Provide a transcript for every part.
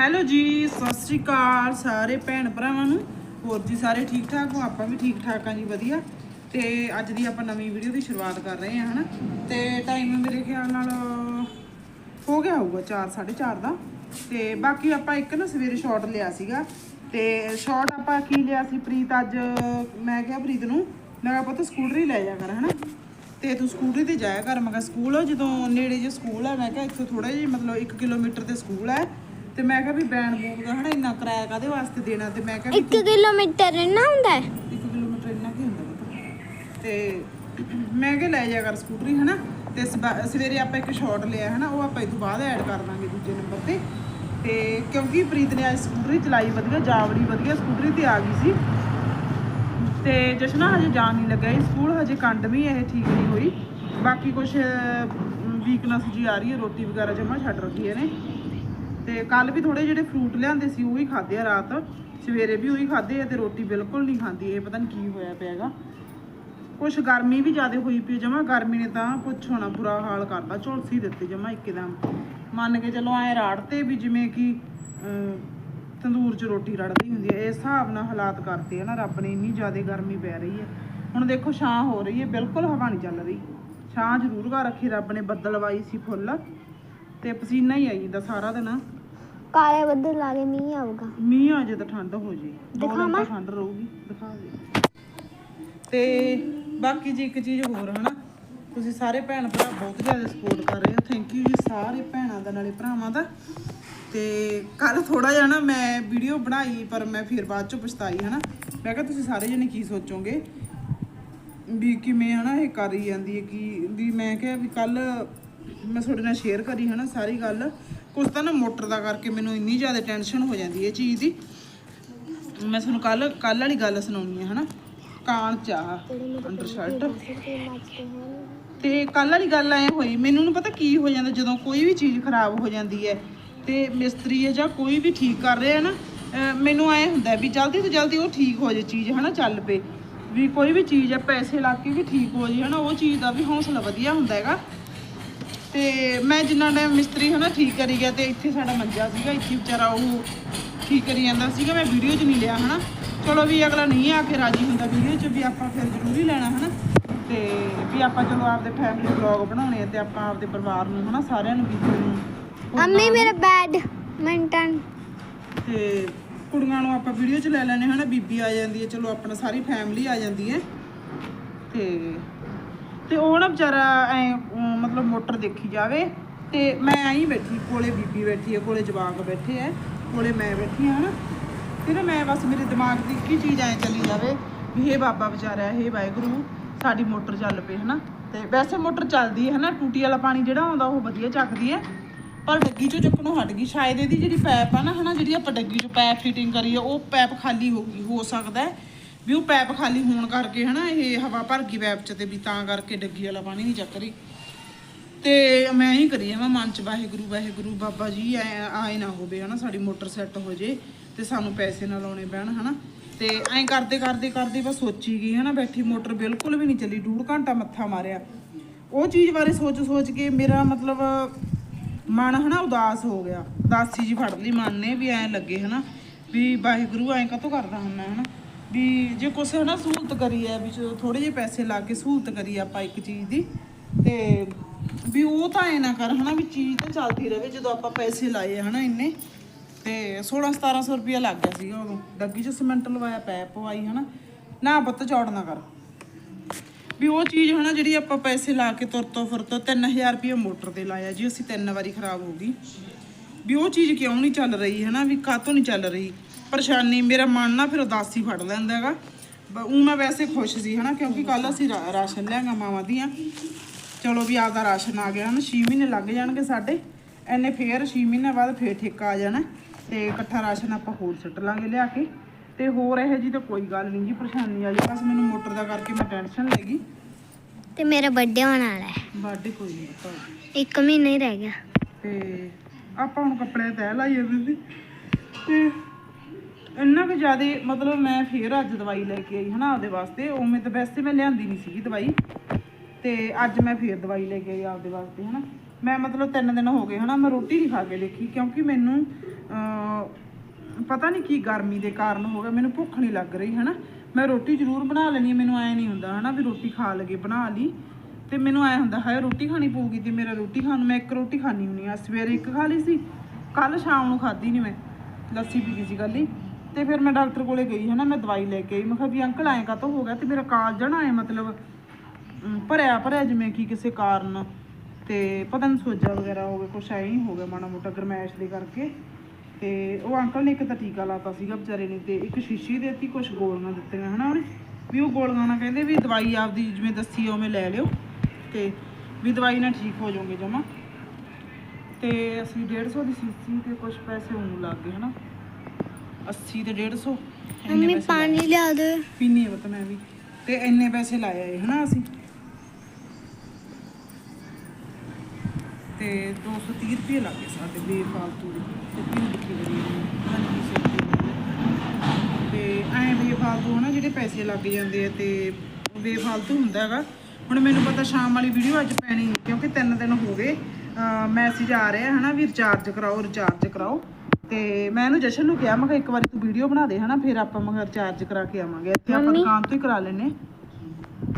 Hello ਜੀ, ਸਤਿ ਸ਼੍ਰੀ ਅਕਾਲ ਸਾਰੇ ਭੈਣ ਭਰਾਵਾਂ ਨੂੰ। ਹੋਰ ਜੀ ਸਾਰੇ ਠੀਕ ਠਾਕ ਹੋ? ਆਪਾਂ ਵੀ ਠੀਕ ਠਾਕ ਆ ਜੀ, ਵਧੀਆ। ਤੇ ਅੱਜ ਦੀ ਆਪਾਂ ਨਵੀਂ ਵੀਡੀਓ ਦੀ ਸ਼ੁਰੂਆਤ ਕਰ ਰਹੇ ਹਾਂ, ਹਨਾ? ਤੇ ਟਾਈਮ ਮੇਰੇ ਖਿਆਲ ਨਾਲ ਹੋ ਗਿਆ ਹੋਊਗਾ 4 4:30 ਦਾ। ਤੇ ਬਾਕੀ ਆਪਾਂ ਇੱਕ ਨਾ ਸਵੇਰੇ ਸ਼ਾਟ ਲਿਆ ਸੀਗਾ। ਤੇ ਸ਼ਾਟ ਆਪਾਂ ਕੀ ਲਿਆ ਸੀ ਪ੍ਰੀਤ? ਅੱਜ ਮੈਂ ਕਿਹਾ ਪ੍ਰੀਤ ਨੂੰ, ਮੈਂ ਕਿਹਾ ਪੁੱਤ ਹੀ ਲੈ ਜਾ ਕਰ, ਹਨਾ? ਤੇ ਤੂੰ ਸਕੂਟਰੀ ਤੇ ਜਾਇਆ ਕਰ। ਮੈਂ ਕਿਹਾ ਸਕੂਲ ਜਦੋਂ ਨੇੜੇ ਜੇ ਸਕੂਲ ਹੈ ਮੈਂ ਕਿਹਾ ਇੱਥੋਂ ਥੋੜਾ ਜਿਹਾ ਮਤਲਬ 1 ਕਿਲੋਮੀਟਰ ਤੇ ਸਕੂਲ ਹੈ ਤੇ ਮੈਂ ਕਿਹਾ ਵੀ ਬੈਨ ਬੂਨ ਦਾ ਹਨਾ ਇੰਨਾ ਕਿਰਾਇਆ ਕਾਦੇ ਵਾਸਤੇ ਦੇਣਾ ਤੇ ਮੈਂ ਕਿਹਾ ਵੀ 1 ਕਿਲੋਮੀਟਰ ਨਾ ਹੁੰਦਾ ਹੈ? 1 ਕਿਲੋਮੀਟਰ ਇੰਨਾ ਕੀ ਹੁੰਦਾ ਪਤਾ? ਤੇ ਮੈਂ ਕਿਹਾ ਲੈ ਜਾ ਕਰ ਸਕੂਟਰੀ ਹਨਾ ਤੇ ਸਵੇਰੇ ਆਪਾਂ ਇੱਕ ਸ਼ਾਟ ਲਿਆ ਹਨਾ ਉਹ ਆਪਾਂ ਤੋਂ ਬਾਅਦ ਐਡ ਕਰ ਦਾਂਗੇ ਦੂਜੇ ਨੰਬਰ ਤੇ। ਤੇ ਕਿਉਂਕਿ ਪ੍ਰੀਤ ਨੇ ਅੱਜ ਸਕੂਟਰੀ ਚਲਾਈ ਵਧੀਆ ਜਾਵੜੀ ਵਧੀਆ ਸਕੂਟਰੀ ਤੇ ਆ ਗਈ ਸੀ। ਤੇ ਜਸ਼ਨਾ ਹਜੇ ਜਾਣ ਨਹੀਂ ਲੱਗਾ ਇਹ ਸਕੂਲ ਹਜੇ ਕੰਡ ਵੀ ਇਹ ਠੀਕ ਨਹੀਂ ਹੋਈ। ਬਾਕੀ ਕੁਝ ਵੀਕਨੈਸ ਜੀ ਆ ਰਹੀ ਹੈ ਰੋਟੀ ਵਗੈਰਾ ਜਮਾ ਛੱਡ ਰੱਖੀ ਇਹਨੇ। ਤੇ ਕੱਲ ਵੀ ਥੋੜੇ ਜਿਹੜੇ ਫਰੂਟ ਲਿਆਂਦੇ ਸੀ, ਉਹ ਹੀ ਖਾਦੇ ਆ ਰਾਤ। ਸਵੇਰੇ ਵੀ ਉਹੀ ਖਾਦੇ ਆ ਤੇ ਰੋਟੀ ਬਿਲਕੁਲ ਨਹੀਂ ਖਾਂਦੀ, ਇਹ ਪਤਾ ਨਹੀਂ ਕੀ ਹੋਇਆ ਪਿਆਗਾ ਕੁਛ ਗਰਮੀ ਵੀ ਜ਼ਿਆਦਾ ਹੋਈ ਪਈ ਜਮਾ, ਗਰਮੀ ਨੇ ਤਾਂ ਪੁੱਛੋ ਨਾ ਬੁਰਾ ਹਾਲ ਕਰਤਾ, ਝੁਲਸੀ ਦਿੱਤੀ ਜਮਾ ਇੱਕਦਮ। ਮੰਨ ਕੇ ਚਲੋ ਐ ਰਾੜਤੇ ਵੀ ਜਿਵੇਂ ਕਿ ਤੰਦੂਰ 'ਚ ਰੋਟੀ ਰੜਦੀ ਹੁੰਦੀ ਹੈ ਇਸ ਹਿਸਾਬ ਨਾਲ ਹਾਲਾਤ ਕਰਤੇ ਆ ਨਾ, ਰੱਬ ਨੇ ਇੰਨੀ ਜ਼ਿਆਦਾ ਗਰਮੀ ਪੈ ਰਹੀ ਹੈ ਹੁਣ ਦੇਖੋ ਛਾਂ ਹੋ ਰਹੀ ਹੈ ਬਿਲਕੁਲ ਹਵਾ ਨਹੀਂ ਚੱਲ ਰਹੀ। ਛਾਂ ਜ਼ਰੂਰ ਘਰ ਰੱਖੀ ਰੱਬ ਨੇ ਬੱਦਲ ਵਾਈ ਸੀ ਫੁੱਲ। ਤੇ ਪਸੀਨਾ ਹੀ ਆਈ ਜਾਂਦਾ ਸਾਰਾ ਦਿਨ। ਕਾਲੇ ਬੱਦਲ ਲਾ ਕੇ ਮੀਂਹ ਆਊਗਾ। ਮੀਂਹ ਆ ਜੇ ਤਾਂ ਠੰਡ ਹੋ ਜੇ। ਦਿਖਾਵਾਂ? ਠੰਡ ਰਹੂਗੀ ਦਿਖਾ ਦੇ। ਤੇ ਬਾਕੀ ਜੀ ਇੱਕ ਚੀਜ਼ ਹੋਰ ਹਨਾ? ਤੁਸੀਂ ਸਾਰੇ ਭੈਣ ਭਰਾ ਬਹੁਤ ਜ਼ਿਆਦਾ ਸਪੋਰਟ ਕਰ ਰਹੇ ਹੋ। ਥੈਂਕ ਯੂ ਜੀ ਸਾਰੇ ਭੈਣਾਂ ਦਾ ਨਾਲੇ ਭਰਾਵਾਂ ਦਾ। ਤੇ ਕੱਲ ਥੋੜਾ ਜਿਹਾ ਨਾ ਮੈਂ ਵੀਡੀਓ ਬਣਾਈ ਪਰ ਮੈਂ ਫਿਰ ਬਾਅਦ ਚ ਪਛਤਾਈ ਹਨਾ? ਮੈਂ ਕਿਹਾ ਤੁਸੀਂ ਸਾਰੇ ਜਣੇ ਕੀ ਸੋਚੋਗੇ? ਵੀ ਕਿਵੇਂ ਹਨਾ ਇਹ ਕਰੀ ਜਾਂਦੀ ਹੈ ਕਿ ਵੀ ਮੈਂ ਕਿਹਾ ਵੀ ਕੱਲ ਮੈਂ ਤੁਹਾਡੇ ਨਾਲ ਸ਼ੇਅਰ ਕਰੀ ਹਨਾ ਸਾਰੀ ਗੱਲ। ਕੁਛ ਤਾਂ ਨਾ ਮੋਟਰ ਦਾ ਕਰਕੇ ਮੈਨੂੰ ਇੰਨੀ ਜ਼ਿਆਦਾ ਟੈਨਸ਼ਨ ਹੋ ਜਾਂਦੀ ਹੈ ਚੀਜ਼ ਦੀ। ਮੈਂ ਤੁਹਾਨੂੰ ਕੱਲ ਕੱਲ ਵਾਲੀ ਗੱਲ ਸੁਣਾਉਣੀ ਹੈ, ਹਨਾ? ਕਾਨ ਚਾਹ ਅੰਡਰ ਸ਼ਰਟ ਤੇ ਕੱਲ ਵਾਲੀ ਗੱਲ ਐ ਹੋਈ, ਮੈਨੂੰ ਨੂੰ ਪਤਾ ਕੀ ਹੋ ਜਾਂਦਾ, ਜਦੋਂ ਕੋਈ ਵੀ ਚੀਜ਼ ਖਰਾਬ ਹੋ ਜਾਂਦੀ ਹੈ ਤੇ ਮਿਸਤਰੀ ਹੈ ਜਾਂ ਕੋਈ ਵੀ ਠੀਕ ਕਰ ਰਿਹਾ ਹੈ ਨਾ ਮੈਨੂੰ ਐ ਹੁੰਦਾ ਵੀ ਜਲਦੀ ਤੋਂ ਜਲਦੀ ਉਹ ਠੀਕ ਹੋ ਜੇ ਚੀਜ਼, ਹਨਾ, ਚੱਲ ਪਏ। ਵੀ ਕੋਈ ਵੀ ਚੀਜ਼ ਹੈ, ਪੈਸੇ ਲਾ ਕੇ ਵੀ ਠੀਕ ਹੋ ਜੇ, ਹਨਾ, ਉਹ ਚੀਜ਼ ਦਾ ਵੀ ਹੌਸਲਾ ਵਧੀਆ ਹੁੰਦਾ ਹੈਗਾ। ਤੇ ਮੈਂ ਜਿੰਨਾ ਟਾਈਮ ਮਿਸਤਰੀ ਹਨਾ ਠੀਕ ਕਰੀ ਗਿਆ ਤੇ ਇੱਥੇ ਸਾਡਾ ਮੰਜਾ ਸੀਗਾ ਇੱਥੇ ਵਿਚਾਰਾ ਉਹ ਠੀਕ ਕਰੀ ਜਾਂਦਾ ਸੀਗਾ ਮੈਂ ਵੀਡੀਓ 'ਚ ਨਹੀਂ ਲਿਆ ਹਨਾ। ਚਲੋ ਵੀ ਅਗਲਾ ਨਹੀਂ ਆ ਕੇ ਰਾਜੀ ਹੁੰਦਾ ਵੀਡੀਓ 'ਚ ਵੀ ਆਪਾਂ ਫਿਰ ਜ਼ਰੂਰੀ ਲੈਣਾ ਹਨਾ। ਤੇ ਵੀ ਆਪਾਂ ਚਲੋ ਆਪਦੇ ਫੈਮਿਲੀ ਵਲੌਗ ਬਣਾਉਣੇ ਆ ਤੇ ਆਪਾਂ ਆਪਦੇ ਪਰਿਵਾਰ ਨੂੰ ਹਨਾ ਸਾਰਿਆਂ ਨੂੰ ਬੀਬੀ ਨੂੰ ਅੰਮੀ ਮੇਰਾ ਬੈਡ ਮਿੰਟਨ ਤੇ ਕੁੜੀਆਂ ਨੂੰ ਆਪਾਂ ਵੀਡੀਓ 'ਚ ਲੈ ਲੈਣੇ ਹਨਾ ਬੀਬੀ ਆ ਜਾਂਦੀ ਹੈ ਚਲੋ ਆਪਣਾ ਸਾਰੀ ਫੈਮਿਲੀ ਆ ਜਾਂਦੀ ਹੈ। ਤੇ ਤੇ ਉਹ ਨਾ ਵਿਚਾਰਾ ਐ ਮਤਲਬ ਮੋਟਰ ਦੇਖੀ ਜਾਵੇ ਤੇ ਮੈਂ ਐਂ ਹੀ ਬੈਠੀ, ਕੋਲੇ ਬੀਬੀ ਬੈਠੀ ਹੈ, ਕੋਲੇ ਜਵਾਕ ਬੈਠੇ ਐ ਕੋਲੇ ਮੈਂ ਬੈਠੀ ਹਾਂ ਨਾ ਤੇ ਨਾ ਮੈਂ ਬਸ ਮੇਰੇ ਦਿਮਾਗ ਦੀ ਕੀ ਚੀਜ਼ ਐ ਚੱਲੀ ਜਾਵੇ ਵੀ ਇਹ ਬਾਬਾ ਵਿਚਾਰਾ ਇਹ ਵਾਹਿਗੁਰੂ, ਸਾਡੀ ਮੋਟਰ ਚੱਲ ਪਈ ਹਨਾ। ਤੇ ਵੈਸੇ ਮੋਟਰ ਚੱਲਦੀ ਹੈ ਹਨਾ, ਟੂਟੀ ਵਾਲਾ ਪਾਣੀ ਜਿਹੜਾ ਆਉਂਦਾ ਉਹ ਵਧੀਆ ਚੱਕਦੀ ਹੈ, ਪਰ ਡੱਗੀ ਚੋਂ ਚੱਕਣੋਂ ਹਟ ਗਈ। ਸ਼ਾਇਦ ਇਹਦੀ ਜਿਹੜੀ ਪੈਪ ਆ ਨਾ ਹਨਾ, ਜਿਹੜੀ ਆਪਾਂ ਡੱਗੀ ਚੋਂ ਪੈਪ ਫਿਟਿੰਗ ਕਰੀ ਆ ਉਹ ਪੈਪ ਖਾਲੀ ਹੋ ਗਈ, ਹੋ ਸਕਦਾ ਹੈ। ਵੀ ਉਹ ਪੈਪ ਖਾਲੀ ਹੋਣ ਕਰਕੇ ਹਨਾ, ਇਹ ਹਵਾ ਭਰ ਗਈ ਪੈਪ ਚ ਤੇ ਵੀ ਤਾਂ ਕਰਕੇ ਡੱਗੀ ਵਾਲਾ ਪਾਣੀ ਨਹੀਂ ਚੱਕ ਰਹੀ। ਤੇ ਮੈਂ ਹੀ ਕਰੀ ਜਾਵਾਂ ਮਨ ਚ ਵਾਹਿਗੁਰੂ ਵਾਹਿਗੁਰੂ, ਬਾਬਾ ਜੀ ਆਏ ਨਾ ਹੋਵੇ ਹਨਾ, ਸਾਡੀ ਮੋਟਰ ਸੈੱਟ ਹੋ ਜੇ ਤੇ ਸਾਨੂੰ ਪੈਸੇ ਨਾ ਲਾਉਣੇ ਪੈਣ ਹਨਾ। ਤੇ ਐਂ ਕਰਦੇ ਕਰਦੇ ਕਰਦੇ ਬਸ ਸੋਚੀ ਗਈ ਹਨਾ, ਬੈਠੀ ਮੋਟਰ ਬਿਲਕੁਲ ਵੀ ਨਹੀਂ ਚੱਲੀ ਡੂਢ ਘੰਟਾ ਮੱਥਾ ਮਾਰਿਆ। ਉਹ ਚੀਜ਼ ਬਾਰੇ ਸੋਚ ਸੋਚ ਕੇ ਮੇਰਾ ਮਤਲਬ ਮਨ ਹਨਾ ਉਦਾਸ ਹੋ ਗਿਆ। ਉਦਾਸੀ ਜੀ ਫੜ ਲਈ ਮਨ ਨੇ ਵੀ ਐਂ ਲੱਗੇ ਹਨਾ, ਵੀ ਵਾਹਿਗੁਰੂ ਐਂ ਕਾਤੋਂ ਕਰਦਾ ਹੁੰਦਾ ਹਨਾ। ਵੀ ਜੇ ਕੁਛ ਹਨਾ ਸਹੂਲਤ ਕਰੀ ਹੈ ਵੀ ਥੋੜੇ ਜਿਹੇ ਪੈਸੇ ਲਾ ਕੇ ਸਹੂਲਤ ਕਰੀ ਆਪਾਂ ਇੱਕ ਚੀਜ਼ ਦੀ, ਤੇ ਵੀ ਉਹ ਤਾਂ ਐ ਨਾ ਕਰ ਹਨਾ ਵੀ ਚੀਜ਼ ਤਾਂ ਚੱਲਦੀ ਰਹੇ, ਜਦੋਂ ਆਪਾਂ ਪੈਸੇ ਲਾਏ ਆ ਹਨਾ ਇੰਨੇ, ਤੇ 16 1700 ਰੁਪਇਆ ਲੱਗ ਗਿਆ ਸੀਗਾ ਉਦੋਂ। ਡੱਗੀ 'ਚ ਸੀਮੈਂਟ ਲਵਾਇਆ, ਪੈਪ ਪਵਾਈ ਹਨਾ, ਨਾ ਪੁੱਤ ਚੌੜ ਨਾ ਕਰ। ਵੀ ਉਹ ਚੀਜ਼ ਹਨਾ ਜਿਹੜੀ ਆਪਾਂ ਪੈਸੇ ਲਾ ਕੇ ਤੁਰ ਤੋਂ ਫਿਰ ਤੋਂ 3000 ਰੁਪਏ ਮੋਟਰ ਤੇ ਲਾਇਆ ਜੀ, ਅਸੀਂ ਤਿੰਨ ਵਾਰੀ ਖਰਾਬ ਹੋ ਗਈ। ਵੀ ਉਹ ਚੀਜ਼ ਕਿਉਂ ਨਹੀਂ ਚੱਲ ਰਹੀ ਹਨਾ, ਵੀ ਕਾਹ ਤੋਂ ਨਹੀਂ ਚੱਲ ਰਹੀ? ਪਰੇਸ਼ਾਨੀ ਮੇਰਾ ਮਨ ਨਾ ਫਿਰ ਉਦਾਸੀ ਫੜ ਲੈਂਦਾ ਹੈਗਾ। ਉਹ ਮੈਂ ਵੈਸੇ ਖੁਸ਼ ਸੀ ਹਨਾ ਕਿਉਂਕਿ ਕੱਲ ਅਸੀਂ ਰਾ- ਰਾਸ਼ਨ ਲਿਆਂਗਾ ਮਾਵਾਂ ਦੀਆਂ। ਚਲੋ ਵੀ ਆਪਦਾ ਰਾਸ਼ਨ ਆ ਗਿਆ ਹਨ 6 ਮਹੀਨੇ ਲੱਗ ਜਾਣਗੇ ਸਾਡੇ। ਐਨੇ ਫੇਰ 6 ਮਹੀਨੇ ਬਾਅਦ ਫੇਰ ਠੇਕਾ ਆ ਜਾਣਾ ਤੇ ਇਕੱਠਾ ਰਾਸ਼ਨ ਆਪਾਂ ਹੋਰ ਸੁੱਟ ਲਾਂਗੇ ਲਿਆ ਕੇ। ਤੇ ਹੋਰ ਇਹ ਜੀ ਤਾਂ ਕੋਈ ਗੱਲ ਨਹੀਂ ਜੀ ਪਰੇਸ਼ਾਨੀ ਵਾਲੀ ਬਸ ਮੈਨੂੰ ਮੋਟਰ ਦਾ ਕਰਕੇ ਮੈਂ ਟੈਨਸ਼ਨ ਲੈ ਗਈ। ਤੇ ਮੇਰਾ ਬਰਥਡੇ ਹੋਣ ਵਾਲਾ ਹੈ। ਬਾਡੇ ਕੋਈ ਨਹੀਂ ਪਤਾ। ਇੱਕ ਮਹੀਨਾ ਹੀ ਰਹਿ ਗਿਆ। ਤੇ ਆਪਾਂ ਹੁਣ ਕੱਪੜੇ ਤੈ ਲਾਈ ਜਾਂਦੇ ਸੀ ਤੇ ਇੰਨਾ ਕੁ ਜ਼ਿਆਦਾ ਮਤਲਬ ਮੈਂ ਫੇਰ ਅੱਜ ਦਵਾਈ ਲੈ ਕੇ ਆਈ ਹਨਾ ਆਪਦੇ ਵਾਸਤੇ, ਉਵੇਂ ਤਾਂ ਵੈਸੇ ਮੈਂ ਲਿਆਂਦੀ ਨਹੀਂ ਸੀਗੀ ਦਵਾਈ। ਤੇ ਅੱਜ ਮੈਂ ਫੇਰ ਦਵਾਈ ਲੈ ਕੇ ਆਈ ਆਪਦੇ ਵਾਸਤੇ ਹਨਾ। ਮੈਂ ਮਤਲਬ ਤਿੰਨ ਦਿਨ ਹੋ ਗਏ ਹਨਾ, ਮੈਂ ਰੋਟੀ ਨਹੀਂ ਖਾ ਕੇ ਦੇਖੀ ਕਿਉਂਕਿ ਮੈਨੂੰ ਪਤਾ ਨਹੀਂ ਕੀ ਗਰਮੀ ਦੇ ਕਾਰਨ ਹੋ ਗਿਆ, ਮੈਨੂੰ ਭੁੱਖ ਨਹੀਂ ਲੱਗ ਰਹੀ ਹਨਾ। ਮੈਂ ਰੋਟੀ ਜ਼ਰੂਰ ਬਣਾ ਲੈਣੀ ਮੈਨੂੰ ਐ ਨਹੀਂ ਹੁੰਦਾ ਹਨਾ ਵੀ ਰੋਟੀ ਖਾ ਲਗੇ, ਬਣਾ ਲਈ। ਤੇ ਮੈਨੂੰ ਐ ਹੁੰਦਾ, ਹਾਏ ਰੋਟੀ ਖਾਣੀ ਪਊਗੀ ਤੇ ਮੇਰਾ ਰੋਟੀ ਖਾਣ ਮੈਂ ਇੱਕ ਰੋਟੀ ਖਾਣੀ ਹੁੰਨੀ ਆ ਸਵੇਰੇ ਇੱਕ ਖਾ ਲਈ ਸੀ ਕੱਲ ਸ਼ਾਮ ਨੂੰ ਖਾਧੀ ਨਹੀਂ ਮੈਂ, ਲੱਸੀ ਪੀ ਲਈ ਸੀ ਕੱਲ ਹੀ। ਤੇ ਫਿਰ ਮੈਂ ਡਾਕਟਰ ਕੋਲੇ ਗਈ ਹਨਾ, ਮੈਂ ਦਵਾਈ ਲੈ ਕੇ ਆਈ। ਮੈਂ ਕਿਹਾ ਵੀ ਅੰਕਲ, ਐਂ ਕਾਤੋਂ ਹੋ ਗਿਆ ਤੇ ਮੇਰਾ ਕਾਲਜ ਨਾ ਐ ਮਤਲਬ ਭਰਿਆ ਭਰਿਆ ਜਿਵੇਂ ਕਿ ਕਿਸੇ ਕਾਰਨ। ਤੇ ਪਤਾ ਨਹੀਂ ਸੋਜਾ ਵਗੈਰਾ ਹੋ ਗਿਆ, ਕੁਛ ਐਂ ਹੀ ਹੋ ਗਿਆ ਮਾੜਾ ਮੋਟਾ ਗਰਮੈਸ਼ ਦੇ ਕਰਕੇ। ਤੇ ਉਹ ਅੰਕਲ ਨੇ ਇੱਕ ਤਾਂ ਟੀਕਾ ਲਾਤਾ ਸੀਗਾ ਵਿਚਾਰੇ ਨੇ ਤੇ ਇੱਕ ਸ਼ੀਸ਼ੀ ਦੇ ਦਿੱਤੀ, ਕੁਛ ਗੋਲੀਆਂ ਦਿੱਤੀਆਂ, ਹਨਾ ਉਹਨੇ? ਵੀ ਉਹ ਗੋਲੀਆਂ ਨਾਲ ਕਹਿੰਦੇ ਵੀ ਦਵਾਈ ਆਪਦੀ ਜਿਵੇਂ ਦੱਸੀ ਉਵੇਂ ਲੈ ਲਿਓ। ਤੇ ਵੀ ਦਵਾਈ ਨਾਲ ਠੀਕ ਹੋ ਜਾਓਗੇ ਜਮਾ। ਤੇ ਅਸੀਂ 150 ਦੀ ਸੀਸੀ ਤੇ ਕੁਝ ਪੈਸੇ ਉਹਨੂੰ ਲੱਗ ਗਏ, ਹਨਾ? 80 ਤੇ 150 ਇੰਨੇ ਮੰਮੀ ਪਾਣੀ ਲਿਆ ਦੇ। ਪੀਣੀ ਹੈ ਤਾਂ ਮੈਂ ਵੀ। ਤੇ ਇੰਨੇ ਪੈਸੇ ਲਾਏ ਆਏ ਹਨਾ ਅਸੀਂ? ਤੇ 230 ਰੁਪਏ ਲੱਗੇ ਸਾਡੇ ਬੇਫਾਲਤੂ ਦੇ। ਤੇ ਕੀ ਲਿਖੀ ਕਰੀ ਤੇ ਐਂ ਬੇਫਾਲਤੂ ਹਨਾ ਜਿਹੜੇ ਪੈਸੇ ਲੱਗ ਜਾਂਦੇ ਆ ਤੇ ਬੇਫਾਲਤੂ ਹੁੰਦਾ ਹੈਗਾ। ਹੁਣ ਮੈਨੂੰ ਪਤਾ ਸ਼ਾਮ ਵਾਲੀ ਵੀਡੀਓ ਅੱਜ ਪੈਣੀ ਕਿਉਂਕਿ ਤਿੰਨ ਦਿਨ ਹੋ ਗਏ। ਮੈਸੇਜ ਆ ਰਿਹਾ ਹਨਾ ਵੀ ਰਿਚਾਰਜ ਕਰਾਓ ਰਿਚਾਰਜ ਕਰਾਓ। ਤੇ ਮੈਂ ਇਹਨੂੰ ਜਸ਼ਨ ਨੂੰ ਕਿਹਾ ਮੈਂ ਕਿਹਾ ਇੱਕ ਵਾਰੀ ਤੂੰ ਵੀਡੀਓ ਬਣਾ ਦੇ ਹਨਾ ਫਿਰ ਆਪਾਂ ਮੈਂ ਰਿਚਾਰਜ ਕਰਾ ਕੇ ਆਵਾਂਗੇ। ਇੱਥੇ ਆਪਾਂ। ਦੁਕਾਨ ਤੋਂ ਹੀ ਕਰਾ ਲੈਨੇ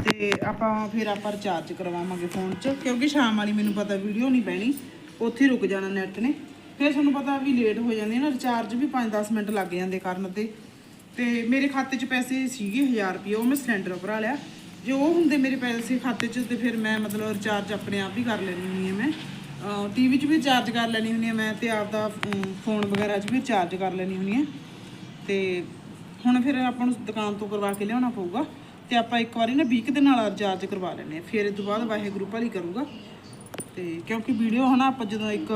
ਤੇ ਆਪਾਂ ਫਿਰ ਆਪਾਂ ਰਿਚਾਰਜ ਕਰਵਾਵਾਂਗੇ ਫੋਨ 'ਚ ਕਿਉਂਕਿ ਸ਼ਾਮ ਵਾਲੀ ਮੈਨੂੰ ਪਤਾ ਵੀਡੀਓ ਨਹੀਂ ਪੈਣੀ ਉੱਥੇ ਰੁਕ ਜਾਣਾ ਨੈਟ ਨੇ। ਫਿਰ ਤੁਹਾਨੂੰ ਪਤਾ ਵੀ ਲੇਟ ਹੋ ਜਾਂਦੇ ਨਾ ਰਿਚਾਰਜ ਵੀ 5-10 ਮਿੰਟ ਲੱਗ ਜਾਂਦੇ ਕਰਨ ਤੇ। ਤੇ ਮੇਰੇ ਖਾਤੇ 'ਚ ਪੈਸੇ ਸੀਗੇ 1000 ਰੁਪਏ ਉਹ ਮੈਂ ਸਿਲੰਡਰ ਭਰਾ ਲਿਆ। ਜੇ ਉਹ ਹੁੰਦੇ ਮੇਰੇ ਪੈਸੇ ਖਾਤੇ 'ਚ ਤੇ ਫਿਰ ਮੈਂ ਮਤਲਬ ਰਿਚਾਰਜ ਆਪਣੇ ਆਪ ਹੀ ਕਰ ਲੈਣੀ ਹੁੰਦੀ ਹੈ ਮੈਂ। ਟੀਵੀ 'ਚ ਵੀ ਚਾਰਜ ਕਰ ਲੈਣੀ ਹੁੰਦੀ ਹੈ ਮੈਂ ਤੇ ਆਪਦਾ ਫੋਨ ਵਗੈਰਾ 'ਚ ਵੀ ਚਾਰਜ ਕਰ ਲੈਣੀ ਹੁੰਦੀ ਹੈ ਤੇ ਹੁਣ ਫਿਰ ਆਪਾਂ ਨੂੰ ਦੁਕਾਨ ਤੋਂ ਕਰਵਾ ਕੇ ਲਿਆਉਣਾ ਪਊਗਾ। ਤੇ ਆਪਾਂ ਇੱਕ ਵਾਰੀ ਨਾ 20 ਦੇ ਨਾਲ ਚਾਰਜ ਕਰਵਾ ਲੈਣੇ ਆ। ਫਿਰ ਇਸ ਤੋਂ ਬਾਅਦ ਵਾਹਿਗੁਰੂ ਭਲੀ ਕਰੂਗਾ। ਤੇ ਕਿਉਂਕਿ ਵੀਡੀਓ ਹਨਾ, ਆਪਾਂ ਜਦੋਂ ਇੱਕ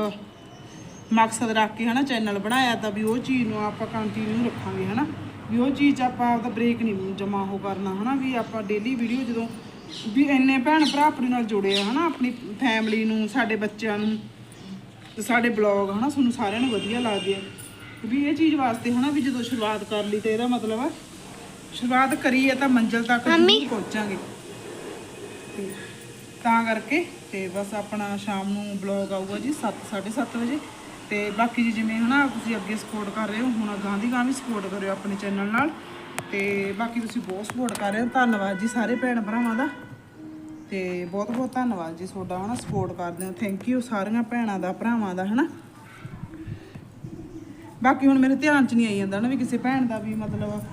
ਮਕਸਦ ਰੱਖ ਕੇ ਹਨਾ ਚੈਨਲ ਬਣਾਇਆ ਤਾਂ ਵੀ ਉਹ ਚੀਜ਼ ਨੂੰ ਆਪਾਂ ਕੰਟੀਨਿਊ ਰੱਖਾਂਗੇ ਹਨਾ। ਵੀ ਉਹ ਚੀਜ਼ ਆਪਾਂ ਆਪਦਾ ਬ੍ਰੇਕ ਨਹੀਂ ਜਮਾ ਹੋ ਕਰਨਾ ਹਨਾ, ਵੀ ਆਪਾਂ ਡੇਲੀ ਵੀਡੀਓ ਜਦੋਂ ਵੀ ਇੰਨੇ ਭੈਣ ਭਰਾ ਆਪਣੇ ਨਾਲ ਜੁੜੇ ਆ ਹਨਾ ਆਪਣੀ ਫੈਮਿਲੀ ਨੂੰ ਸਾਡੇ ਬੱਚਿਆਂ ਨੂੰ ਤੇ ਸਾਡੇ ਬਲੌਗ ਹਨਾ ਤੁਹਾਨੂੰ ਸਾਰਿਆਂ ਨੂੰ ਵਧੀਆ ਲੱਗਦੇ ਆ। ਵੀ ਇਹ ਚੀਜ਼ ਵਾਸਤੇ ਹਨਾ ਵੀ ਜਦੋਂ ਸ਼ੁਰੂਆਤ ਕਰ ਲਈ ਤੇ ਇਹਦਾ ਮਤਲਬ ਆ ਸ਼ੁਰੂਆਤ ਕਰੀ ਹੈ ਤਾਂ ਮੰਜ਼ਿਲ ਤੱਕ ਜ਼ਰੂਰ ਪਹੁੰਚਾਂਗੇ। ਤੇ ਤਾਂ ਕਰਕੇ ਤੇ ਬਸ ਆਪਣਾ ਸ਼ਾਮ ਨੂੰ ਬਲੌਗ ਆਊਗਾ ਜੀ 7 7:30 ਵਜੇ। ਤੇ ਬਾਕੀ ਜੀ ਜਿਵੇਂ ਹਨਾ ਤੁਸੀਂ ਅੱਗੇ ਸਪੋਰਟ ਕਰ ਰਹੇ ਹੋ ਹੁਣ ਅਗਾਂਹ ਦੀ ਗਾਂ ਵੀ ਸਪੋਰਟ ਕਰਿਓ ਆਪਣੇ ਚੈਨਲ ਨਾਲ। ਤੇ ਬਾਕੀ ਤੁਸੀਂ ਬਹੁਤ ਸਪੋਰਟ ਕਰ ਰਹੇ ਹੋ। ਧੰਨਵਾਦ ਜੀ ਸਾਰੇ ਭੈਣ ਭਰਾਵਾਂ ਦਾ। ਤੇ ਬਹੁਤ ਬਹੁਤ ਧੰਨਵਾਦ ਜੀ ਤੁਹਾਡਾ ਹਨਾ ਸਪੋਰਟ ਕਰਦੇ ਹੋ। ਥੈਂਕ ਯੂ ਸਾਰੀਆਂ ਭੈਣਾਂ ਦਾ, ਭਰਾਵਾਂ ਦਾ, ਹਨਾ। ਬਾਕੀ ਹੁਣ ਮੇਰੇ ਧਿਆਨ 'ਚ ਨਹੀਂ ਆਈ ਜਾਂਦਾ ਨਾ ਵੀ ਕਿਸੇ ਭੈਣ ਦਾ ਵੀ ਮਤਲਬ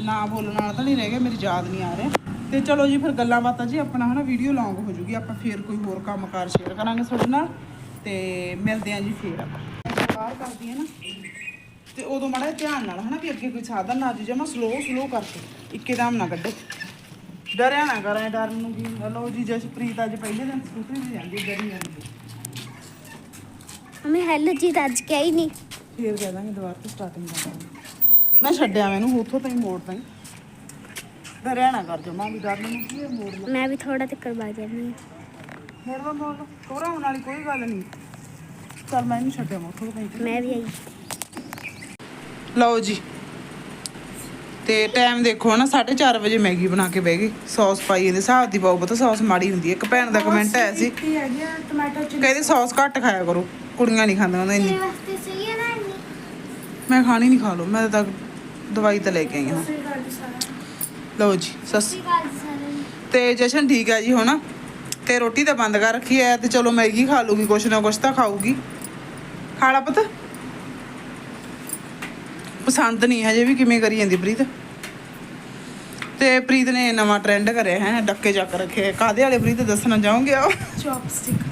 ਨਾ ਬੋਲਣ ਵਾਲਾ ਤਾਂ ਨਹੀਂ ਰਹਿ ਗਿਆ, ਮੇਰੀ ਯਾਦ ਨਹੀਂ ਆ ਰਿਹਾ। ਤੇ ਚਲੋ ਜੀ ਫਿਰ ਗੱਲਾਂ ਬਾਤਾਂ ਜੀ ਆਪਣਾ ਹਨਾ ਵੀਡੀਓ ਲੌਂਗ ਹੋ ਜੂਗੀ। ਆਪਾਂ ਫੇਰ ਕੋਈ ਹੋਰ ਕੰਮਕਾਰ ਸ਼ੇਅਰ ਕਰਾਂਗੇ ਤੁਹਾਡੇ ਨਾਲ। ਤੇ ਮਿਲਦੇ ਆਂ ਜੀ ਫੇਰ ਆਪਾਂ। ਬਾਹਰ ਕਰਦੀ ਹੈ ਨਾ। ਤੇ ਉਦੋਂ ਮਾੜਾ ਧਿਆਨ ਨਾਲ ਹਨਾ ਵੀ ਅੱਗੇ ਕੋਈ ਸਾਧਨ ਨਾ ਜੀ ਜਮਾ ਸਲੋ ਸਲੋ ਕਰਕੇ ਇੱਕੇਦਮ ਨਾ ਕੱਢੋ। ਡਰਿਆ ਨਾ ਕਰਾਂ ਡਰਨ ਨੂੰ ਕੀ ਲਓ ਜੀ ਜਸਪ੍ਰੀਤ ਅੱਜ ਪਹਿਲੇ ਦਿਨ ਸਕੂਟਰੀ ਤੇ ਜਾਂਦੀ ਡਰੀ ਜਾਂਦੀ। ਮੰਮੀ ਹੈਲੋ ਜੀ ਤਾਂ ਅੱਜ ਕਿਹਾ ਹੀ ਨਹੀਂ। ਫੇਰ ਕਹਿ ਦਾਂਗੇ ਦੁਬਾਰਾ ਤੋਂ ਸਟਾਰਟਿੰਗ ਕਰਾਂਗੇ ਮੈਂ ਛੱਡਿਆ ਮੈਨੂੰ ਉੱਥੋਂ ਤਾਈਂ ਮੋੜ ਤਾਈਂ। ਡਰਿਆ ਨਾ ਕਰ ਜਮਾ ਵੀ ਡਰਨ ਨੂੰ ਕੀ ਹੈ ਮੋੜ ਲਓ। ਮੈਂ ਵੀ ਥੋੜਾ ਤੇ ਕਰਵਾ ਜਾਂਦੀ ਹਾਂ। ਮੋੜ ਲਓ ਮੋੜ ਲਓ। ਘਬਰਾਉਣ ਵਾਲੀ ਕੋਈ ਗੱਲ ਨਹੀਂ। ਚੱਲ ਮੈਂ ਇਹਨੂੰ ਛੱਡਿਆ ਮੈਂ ਉੱਥੋਂ ਤਾਈਂ। ਮੈਂ ਵੀ ਆਈ। ਲਓ ਜੀ। ਤੇ ਟਾਈਮ ਦੇਖੋ ਨਾ 4:30 ਵਜੇ ਮੈਗੀ ਬਣਾ ਕੇ ਬਹਿ ਗਈ। ਸੌਸ ਪਾਈ ਇਹਦੇ ਹਿਸਾਬ ਦੀ ਪਾਓ ਪਤਾ ਸੌਸ ਮਾੜੀ ਹੁੰਦੀ ਹੈ। ਇੱਕ ਭੈਣ ਦਾ ਕਮੈਂਟ ਆਇਆ ਸੀ। ਕਹਿੰਦੇ ਸੌਸ ਘੱਟ ਖਾਇਆ ਕਰੋ ਕੁੜੀਆਂ ਨਹੀਂ ਖਾਂਦੀਆਂ ਉਹਨਾਂ ਇੰਨੀ। ਮੈਂ ਖਾਣੀ ਨਹੀਂ ਖਾ ਲਓ ਮੈਂ ਤਾਂ ਦਵਾਈ ਤਾਂ ਲੈ ਕੇ ਆਈ ਹਾਂ। ਲਓ ਜੀ ਸਸ ਤੇ ਜਸ਼ਨ ਠੀਕ ਹੈ ਜੀ ਹੁਣ? ਤੇ ਰੋਟੀ ਤਾਂ ਬੰਦ ਕਰ ਰੱਖੀ ਐ ਤੇ ਚਲੋ ਮੈਗੀ ਖਾ ਲੂਗੀ ਕੁਛ ਨਾ ਕੁਛ ਤਾਂ ਖਾਊਗੀ। ਖਾ ਲਾ ਪਤਾ। ਪਸੰਦ ਨਹੀਂ ਹਜੇ ਵੀ ਕਿਵੇਂ ਕਰੀ ਜਾਂਦੀ ਪ੍ਰੀਤ? ਤੇ ਪ੍ਰੀਤ ਨੇ ਨਵਾਂ ਟ੍ਰੈਂਡ ਕਰਿਆ ਹੈ ਡੱਕੇ ਚੱਕ ਰੱਖੇ ਕਾਦੇ ਵਾਲੇ ਪ੍ਰੀਤ ਦੱਸਣਾ ਚਾਹੋਗੇ ਆ ਚੌਪਸਟਿਕ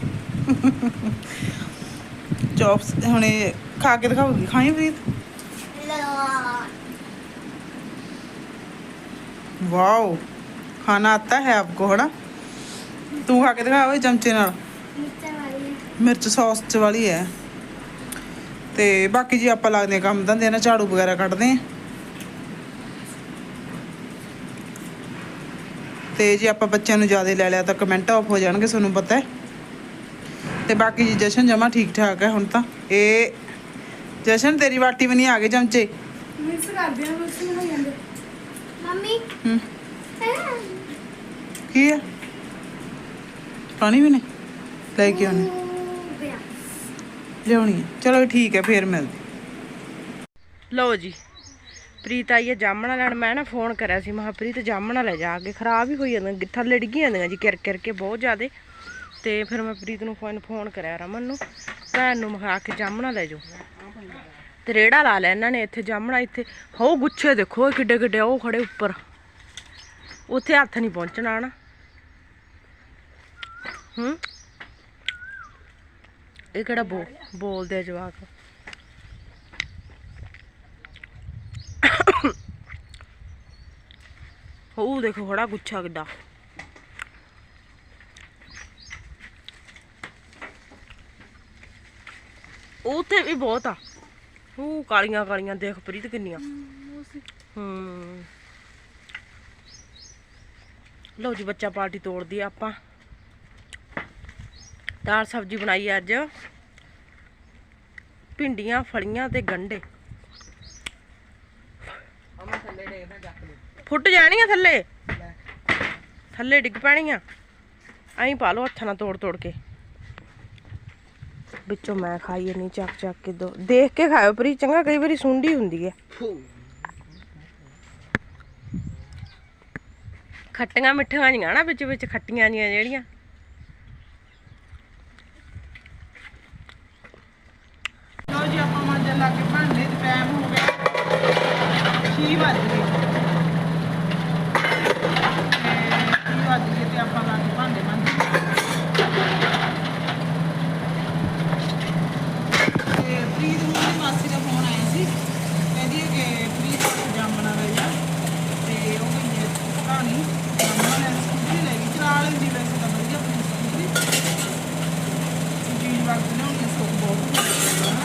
ਚੌਪਸ ਹੁਣੇ ਖਾ ਕੇ ਦਿਖਾਉਗੀ ਖਾਈ ਪ੍ਰੀਤ? ਵਾਓ ਖਾਣਾ ਆਤਾ ਹੈ ਆਪਕੋ ਹਨਾ? ਤੂੰ ਖਾ ਕੇ ਦਿਖਾ ਓਏ ਚਮਚੇ ਨਾਲ। ਮਿਰਚਾਂ ਵਾਲੀ। ਮਿਰਚ ਸੌਸ ਚ ਵਾਲੀ ਹੈ। ਤੇ ਬਾਕੀ ਜੀ ਆਪਾਂ ਲੱਗਦੇ ਹਾਂ ਕੰਮ ਧੰਦੇ ਨਾਲ ਝਾੜੂ ਵਗੈਰਾ ਕੱਢਦੇ ਆ ਤੇ ਜੇ ਆਪਾਂ ਬੱਚਿਆਂ ਨੂੰ ਜ਼ਿਆਦਾ ਲੈ ਲਿਆ ਤਾਂ ਕਮੈਂਟ ਆਫ ਹੋ ਜਾਣਗੇ ਤੁਹਾਨੂੰ ਪਤਾ ਹੈ। ਤੇ ਬਾਕੀ ਜੀ ਜਸ਼ਨ ਜਮਾ ਠੀਕ ਠਾਕ ਹੈ ਹੁਣ ਤਾਂ। ਇਹ ਜਸ਼ਨ ਤੇਰੀ ਵਾਟੀ ਵੀ ਨਹੀਂ ਆ ਗਏ ਚਮਚੇ? ਮਿਕਸ ਕਰਦੇ ਹਾਂ ਮਿਕਸ ਹੋ ਜਾਂਦੇ। ਮੰਮੀ? ਹੂੰ। ਕੀ ਹੈ ਪਾਣੀ ਵੀ ਨੇ ਲੈ ਕੇ ਆਉਣੀ। ਲਿਆਉਣੀ ਹੈ। ਚਲੋ ਠੀਕ ਹੈ, ਫੇਰ ਮਿਲਦੇ ਲਓ ਜੀ, ਪ੍ਰੀਤ ਆਈ ਹੈ ਜਾਮਣਾ ਲੈਣ। ਮੈਂ ਨਾ ਫੋਨ ਕਰਿਆ ਸੀ ਮਹਾ ਪ੍ਰੀਤ ਜਾਮਣਾ ਲੈ ਜਾ ਕੇ ਖਰਾਬ ਹੀ ਹੋਈ ਜਾਂਦੀਆਂ ਥੱਲੇ ਡਿੱਗੀ ਜਾਂਦੀਆਂ ਜੀ, ਕਿਰ ਕਿਰ ਕੇ ਬਹੁਤ ਜ਼ਿਆਦੇ। ਤੇ ਫਿਰ ਮੈਂ ਪ੍ਰੀਤ ਨੂੰ ਫੋਨ ਫੋਨ ਕਰਿਆ ਰਮਨ ਨੂੰ, ਭੈਣ ਨੂੰ ਮਖਾ ਕੇ ਜਾਮਣਾ ਲੈ ਜਾਓ। ਤੇ ਰੇੜਾ ਲਾ ਲਿਆ ਇਹਨਾਂ ਨੇ ਇੱਥੇ, ਜਾਮਣਾ ਇੱਥੇ। ਹੋ ਗੁੱਛੇ ਦੇਖੋ ਕਿੱਡੇ ਕਿੱਡੇ, ਉਹ ਖੜੇ ਉੱਪਰ। ਉੱਥੇ ਹੱਥ ਨਹੀਂ ਪਹੁੰਚਣਾ ਨਾ ਹੂੰ? ਇਹ ਕਿਹੜਾ ਬੋ ਬੋਲਦੇ ਆ ਜਵਾਕ? ਉਹ ਦੇਖੋ ਖੜਾ ਗੁੱਛਾ ਕਿੱਡਾ। ਉਹ ਤੇ ਵੀ ਬਹੁਤ ਆ। ਉਹ ਕਾਲੀਆਂ ਕਾਲੀਆਂ, ਦੇਖ ਪ੍ਰੀਤ ਕਿੰਨੀਆਂ। ਹੂੰ। ਲਓ ਜੀ, ਬੱਚਾ ਪਾਰਟੀ ਤੋੜਦੀ ਆਪਾਂ। ਦਾਲ ਸਬਜ਼ੀ ਬਣਾਈ ਅੱਜ। ਭਿੰਡੀਆਂ, ਫਲੀਆਂ ਤੇ ਗੰਡੇ। ਫੁੱਟ ਜਾਣੀਆਂ ਥੱਲੇ? ਥੱਲੇ ਡਿੱਗ ਪੈਣੀਆਂ। ਐਂ ਪਾ ਲਓ ਹੱਥਾਂ ਨਾਲ ਤੋੜ ਤੋੜ ਕੇ। ਵਿੱਚੋਂ ਮੈਂ ਖਾਈ ਨਹੀਂ ਚੱਕ ਚੱਕ ਕੇ ਦੋ। ਦੇਖ ਕੇ ਖਾਓ ਪਰੀ ਚੰਗਾ ਕਈ ਵਾਰੀ ਸੁੰਡੀ ਹੁੰਦੀ ਹੈ। ਖੱਟੀਆਂ ਮਿੱਠੀਆਂ ਜੀਆਂ ਨਾ ਵਿੱਚ ਵਿੱਚ, ਖੱਟੀਆਂ ਜੀਆਂ ਜਿਹੜੀਆਂ ਲਓ ਜੀ ਆਪਾਂ ਮਾਂਜਣ ਲੱਗ ਕੇ ਭਾਂਡੇ ਤੇ ਟਾਈਮ ਹੋ ਗਿਆ। 6 ਵੱਜ ਗਏ ਤੇ 6 ਵੱਜ ਗਏ ਤੇ ਆਪਾਂ ਲੱਗ ਕੇ ਭਾਂਡੇ ਮਾਂਜਣ ਤੇ ਪ੍ਰੀਤ ਨੂੰ ਦੀ ਮਾਸੀ ਦਾ ਫੋਨ ਆਇਆ ਸੀ ਕਹਿੰਦੀ ਹੈ ਕਿ ਪ੍ਰੀਤ ਨੂੰ ਜਾਮਣਾ ਲੈ ਜਾ ਤੇ ਉਹ ਕਹਿੰਦੀ ਹੈ ਪਤਾ ਨਹੀਂ ਜਾਮਣਾ ਲੈ ਸਕੂਟਰੀ ਲੈ ਗਈ ਚਲਾ ਲੈਂਦੀ ਵੈਸੇ ਤਾਂ ਵਧੀਆ ਆਪਣੀ ਸਕੂਟਰੀ ਚੀਜ਼ ਵਰਤ ਲਿਆਉਣੀ ਸੁੱਖ ਬਹੁਤ ਹੁੰਦੀ ਹੈ ਨਾ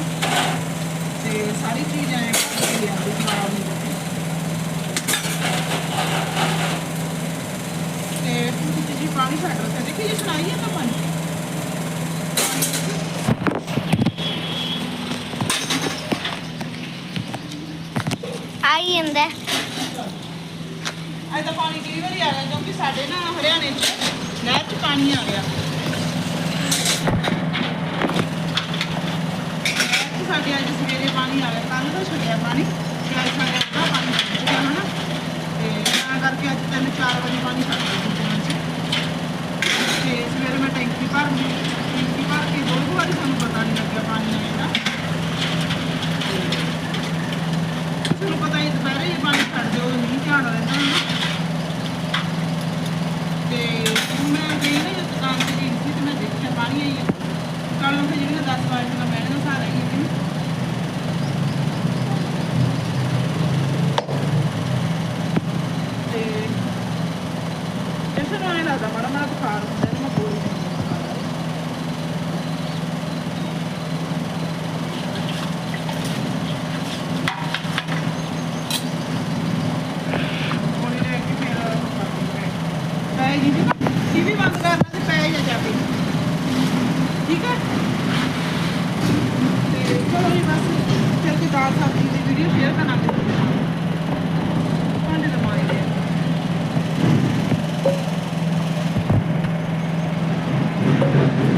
ਤੇ ਸਾਰੀ ਚੀਜ਼ ਐ ਕੇ ਲਿਆਂਦੀ ਖਰਾਬ ਨਹੀਂ ਹੁੰਦੀ ਤੇ ਤੁਸੀਂ ਜੀ ਪਾਣੀ ਛੱਡ ਰੱਖਿਆ ਦੇਖੀ ਜੇ ਸੁਣਾਈ ਹੈ ਤਾਂ ਪਾਣੀ ਆਈ ਜਾਂਦਾ ਅੱਜ ਤਾਂ ਪਾਣੀ ਕਈ ਵਾਰੀ ਆ ਗਿਆ ਕਿਉਂਕਿ ਸਾਡੇ ਨਾ ਹਰਿਆਣੇ 'ਚ ਨਹਿਰ 'ਚ ਪਾਣੀ ਆ ਗਿਆ। ਸਾਡੇ ਅੱਜ ਸਵੇਰੇ ਪਾਣੀ ਆ ਗਿਆ ਕੱਲ ਦਾ ਛੱਡਿਆ ਪਾਣੀ। ਤੇ ਅੱਜ ਸਾਡੇ ਅੱਧਾ ਪਾਣੀ ਛੱਡ ਗਿਆ ਹਨਾ। ਤੇ ਤਾਂ ਕਰਕੇ ਅੱਜ ਤਿੰਨ ਚਾਰ ਵਜੇ ਪਾਣੀ ਛੱਡ ਦਿੱਤਾ ਤੇ ਸਵੇਰੇ ਮੈਂ ਟੈਂਕੀ ਭਰ ਟੈਂਕੀ ਭਰ ਕੇ ਦੋ ਕੁ ਵਾਰੀ ਸਾਨੂੰ ਪਤਾ ਨਹੀਂ ਲੱਗਿਆ ਪਾਣੀ ਆਏ ਦਾ ਤੁਹਾਨੂੰ ਪਤਾ ਹੀ ਹੈ ਪਾਣੀ ਛੱਡ ਦਿਓ, ਨਹੀਂ ਝਾੜ ਰਹਿੰਦਾ ਹੈ ਤੇ ਮੈਂ ਗਈ ਨਾ ਜਦ ਦੁਕਾਨ ਤੇ ਗਈ ਸੀ ਤੇ ਮੈਂ ਦੇਖਿਆ ਪਾਣੀ ਆਈ ਹੈ ਕੱਲ ਨੂੰ ਫਿਰ ਜਿਹੜੀਆਂ 10 ਵਾਰ ਦਾ ਮੈਂ ਨਾ ਸਾਰਾ ਹੀ ਹੈ ਤੇ ਇਸ ਨੂੰ ਆਏ ਲੱਗਦਾ ਮਾੜਾ ਮਾੜਾ ਬੁਖਾਰ ਹੁੰਦਾ ਹੈ ਮੈਂ ਗੋਲੀ ਗੋਲੀ ਲੈ ਕੇ ਫਿਰ ਪੈ ਜੀ ਜੀ ਟੀਵੀ ਬੰਦ ਕਰਨਾ ਤੇ ਪੈ ਜਾ ਜਾ ਕੇ ਠੀਕ ਹੈ ਤੇ ਚਲੋ ਜੀ ਬਸ ਫਿਰ ਕੋਈ ਦਾਲ ਸਬਜ਼ੀ ਦੀ ਵੀਡੀਓ ਸ਼ੇਅਰ ਕਰਾਂਗੇ ਭਾਂਡੇ ਦਾ ਮਾਰੀ ਦੇ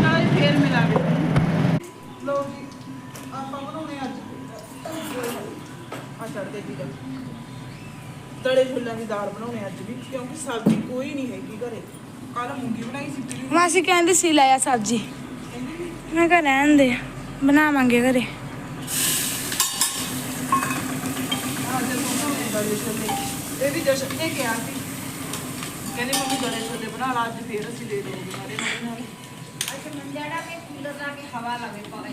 ਨਾਲੇ ਫੇਰ ਮਿਲਾਂਗੇ ਲੋ ਜੀ ਆਪਾਂ ਬਣਾਉਣੇ ਅੱਜ। ਆ ਚੜਦੇ ਜੀ ਦਾ। ਤੜੇ ਫੁੱਲਾਂ ਦੀ ਦਾਲ ਬਣਾਉਣੇ ਅੱਜ ਵੀ ਕਿਉਂਕਿ ਸਬਜ਼ੀ ਕੋਈ ਨਹੀਂ ਹੈਗੀ ਘਰੇ। ਕੱਲ ਮੂੰਗੀ ਬਣਾਈ ਸੀ ਪੀਲੀ ਮਾਸੀ ਕਹਿੰਦੀ ਸੀ ਲੈ ਆ ਸਬਜ਼ੀ। ਮੈਂ ਕਿਹਾ ਰਹਿਣ ਦੇ ਬਣਾਵਾਂਗੇ ਘਰੇ। ਅੱਜ ਇਹ ਵੀ ਜਸ਼ਨ ਨੇ ਕਿਹਾ ਸੀ। ਕਹਿੰਦੇ ਮੰਮੀ ਗਲੇ ਛੋਲੇ ਬਣਾ ਲਾ ਅੱਜ ਫੇਰ ਅਸੀਂ ਦੇ ਦੋਗੇ ਸਾਰੇ ਮੰਮੀ ਨਾਲ। ਜਿਹੜਾ ਕਿ ਕੂਲਰ ਲਾ ਕੇ ਹਵਾ ਲਵੇ ਪਾਵੇ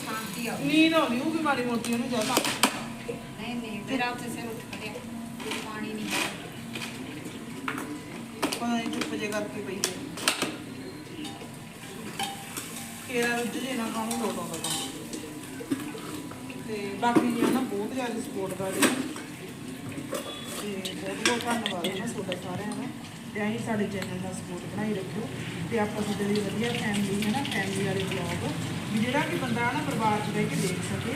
ਸ਼ਾਂਤੀ ਆ ਨੀਂਦ ਆਉਂਦੀ ਉਹ ਮਾੜੀ ਮੋਟੀ ਉਹਨੂੰ ਜ਼ਿਆਦਾ। ਨਹੀਂ ਨਹੀਂ ਮੇਰਾ ਉੱਥੇ ਸਿਰ ਉੱਠ ਕੋਈ ਪਾਣੀ ਨਹੀਂ ਪਤਾ ਨਹੀਂ ਚੁੱਪ ਜੇ ਕਰਕੇ ਪਈ ਹੈ। ਕੇਰਾ ਰੁੱਝ ਜੇ ਨਾ ਕਾਹਨੂੰ ਲੋਟ ਆਉਂਦਾ ਕੰਮ। ਤੇ ਬਾਕੀ ਜੀ ਨਾ ਬਹੁਤ ਜ਼ਿਆਦਾ ਸਪੋਰਟ ਕਰਦੇ ਤੇ ਬਹੁਤ ਬਹੁਤ ਧੰਨਵਾਦ ਹੈ ਨਾ ਤੁਹਾਡਾ ਸਾਰਿਆਂ ਦਾ। ਤੇ ਆਹੀ ਸਾਡੇ ਚੈਨਲ ਦਾ ਸਪੋਰਟ ਬਣਾਈ ਰੱਖਿਓ ਤੇ ਆਪਾਂ ਤੁਹਾਡੇ ਲਈ ਵਧੀਆ ਫੈਮਿਲੀ ਹੈ ਨਾ ਫੈਮਿਲੀ ਵਾਲੇ ਬਲੌਗ ਵੀ ਜਿਹੜਾ ਕਿ ਬੰਦਾ ਨਾ ਪਰਿਵਾਰ 'ਚ ਬਹਿ ਕੇ ਦੇਖ ਸਕੇ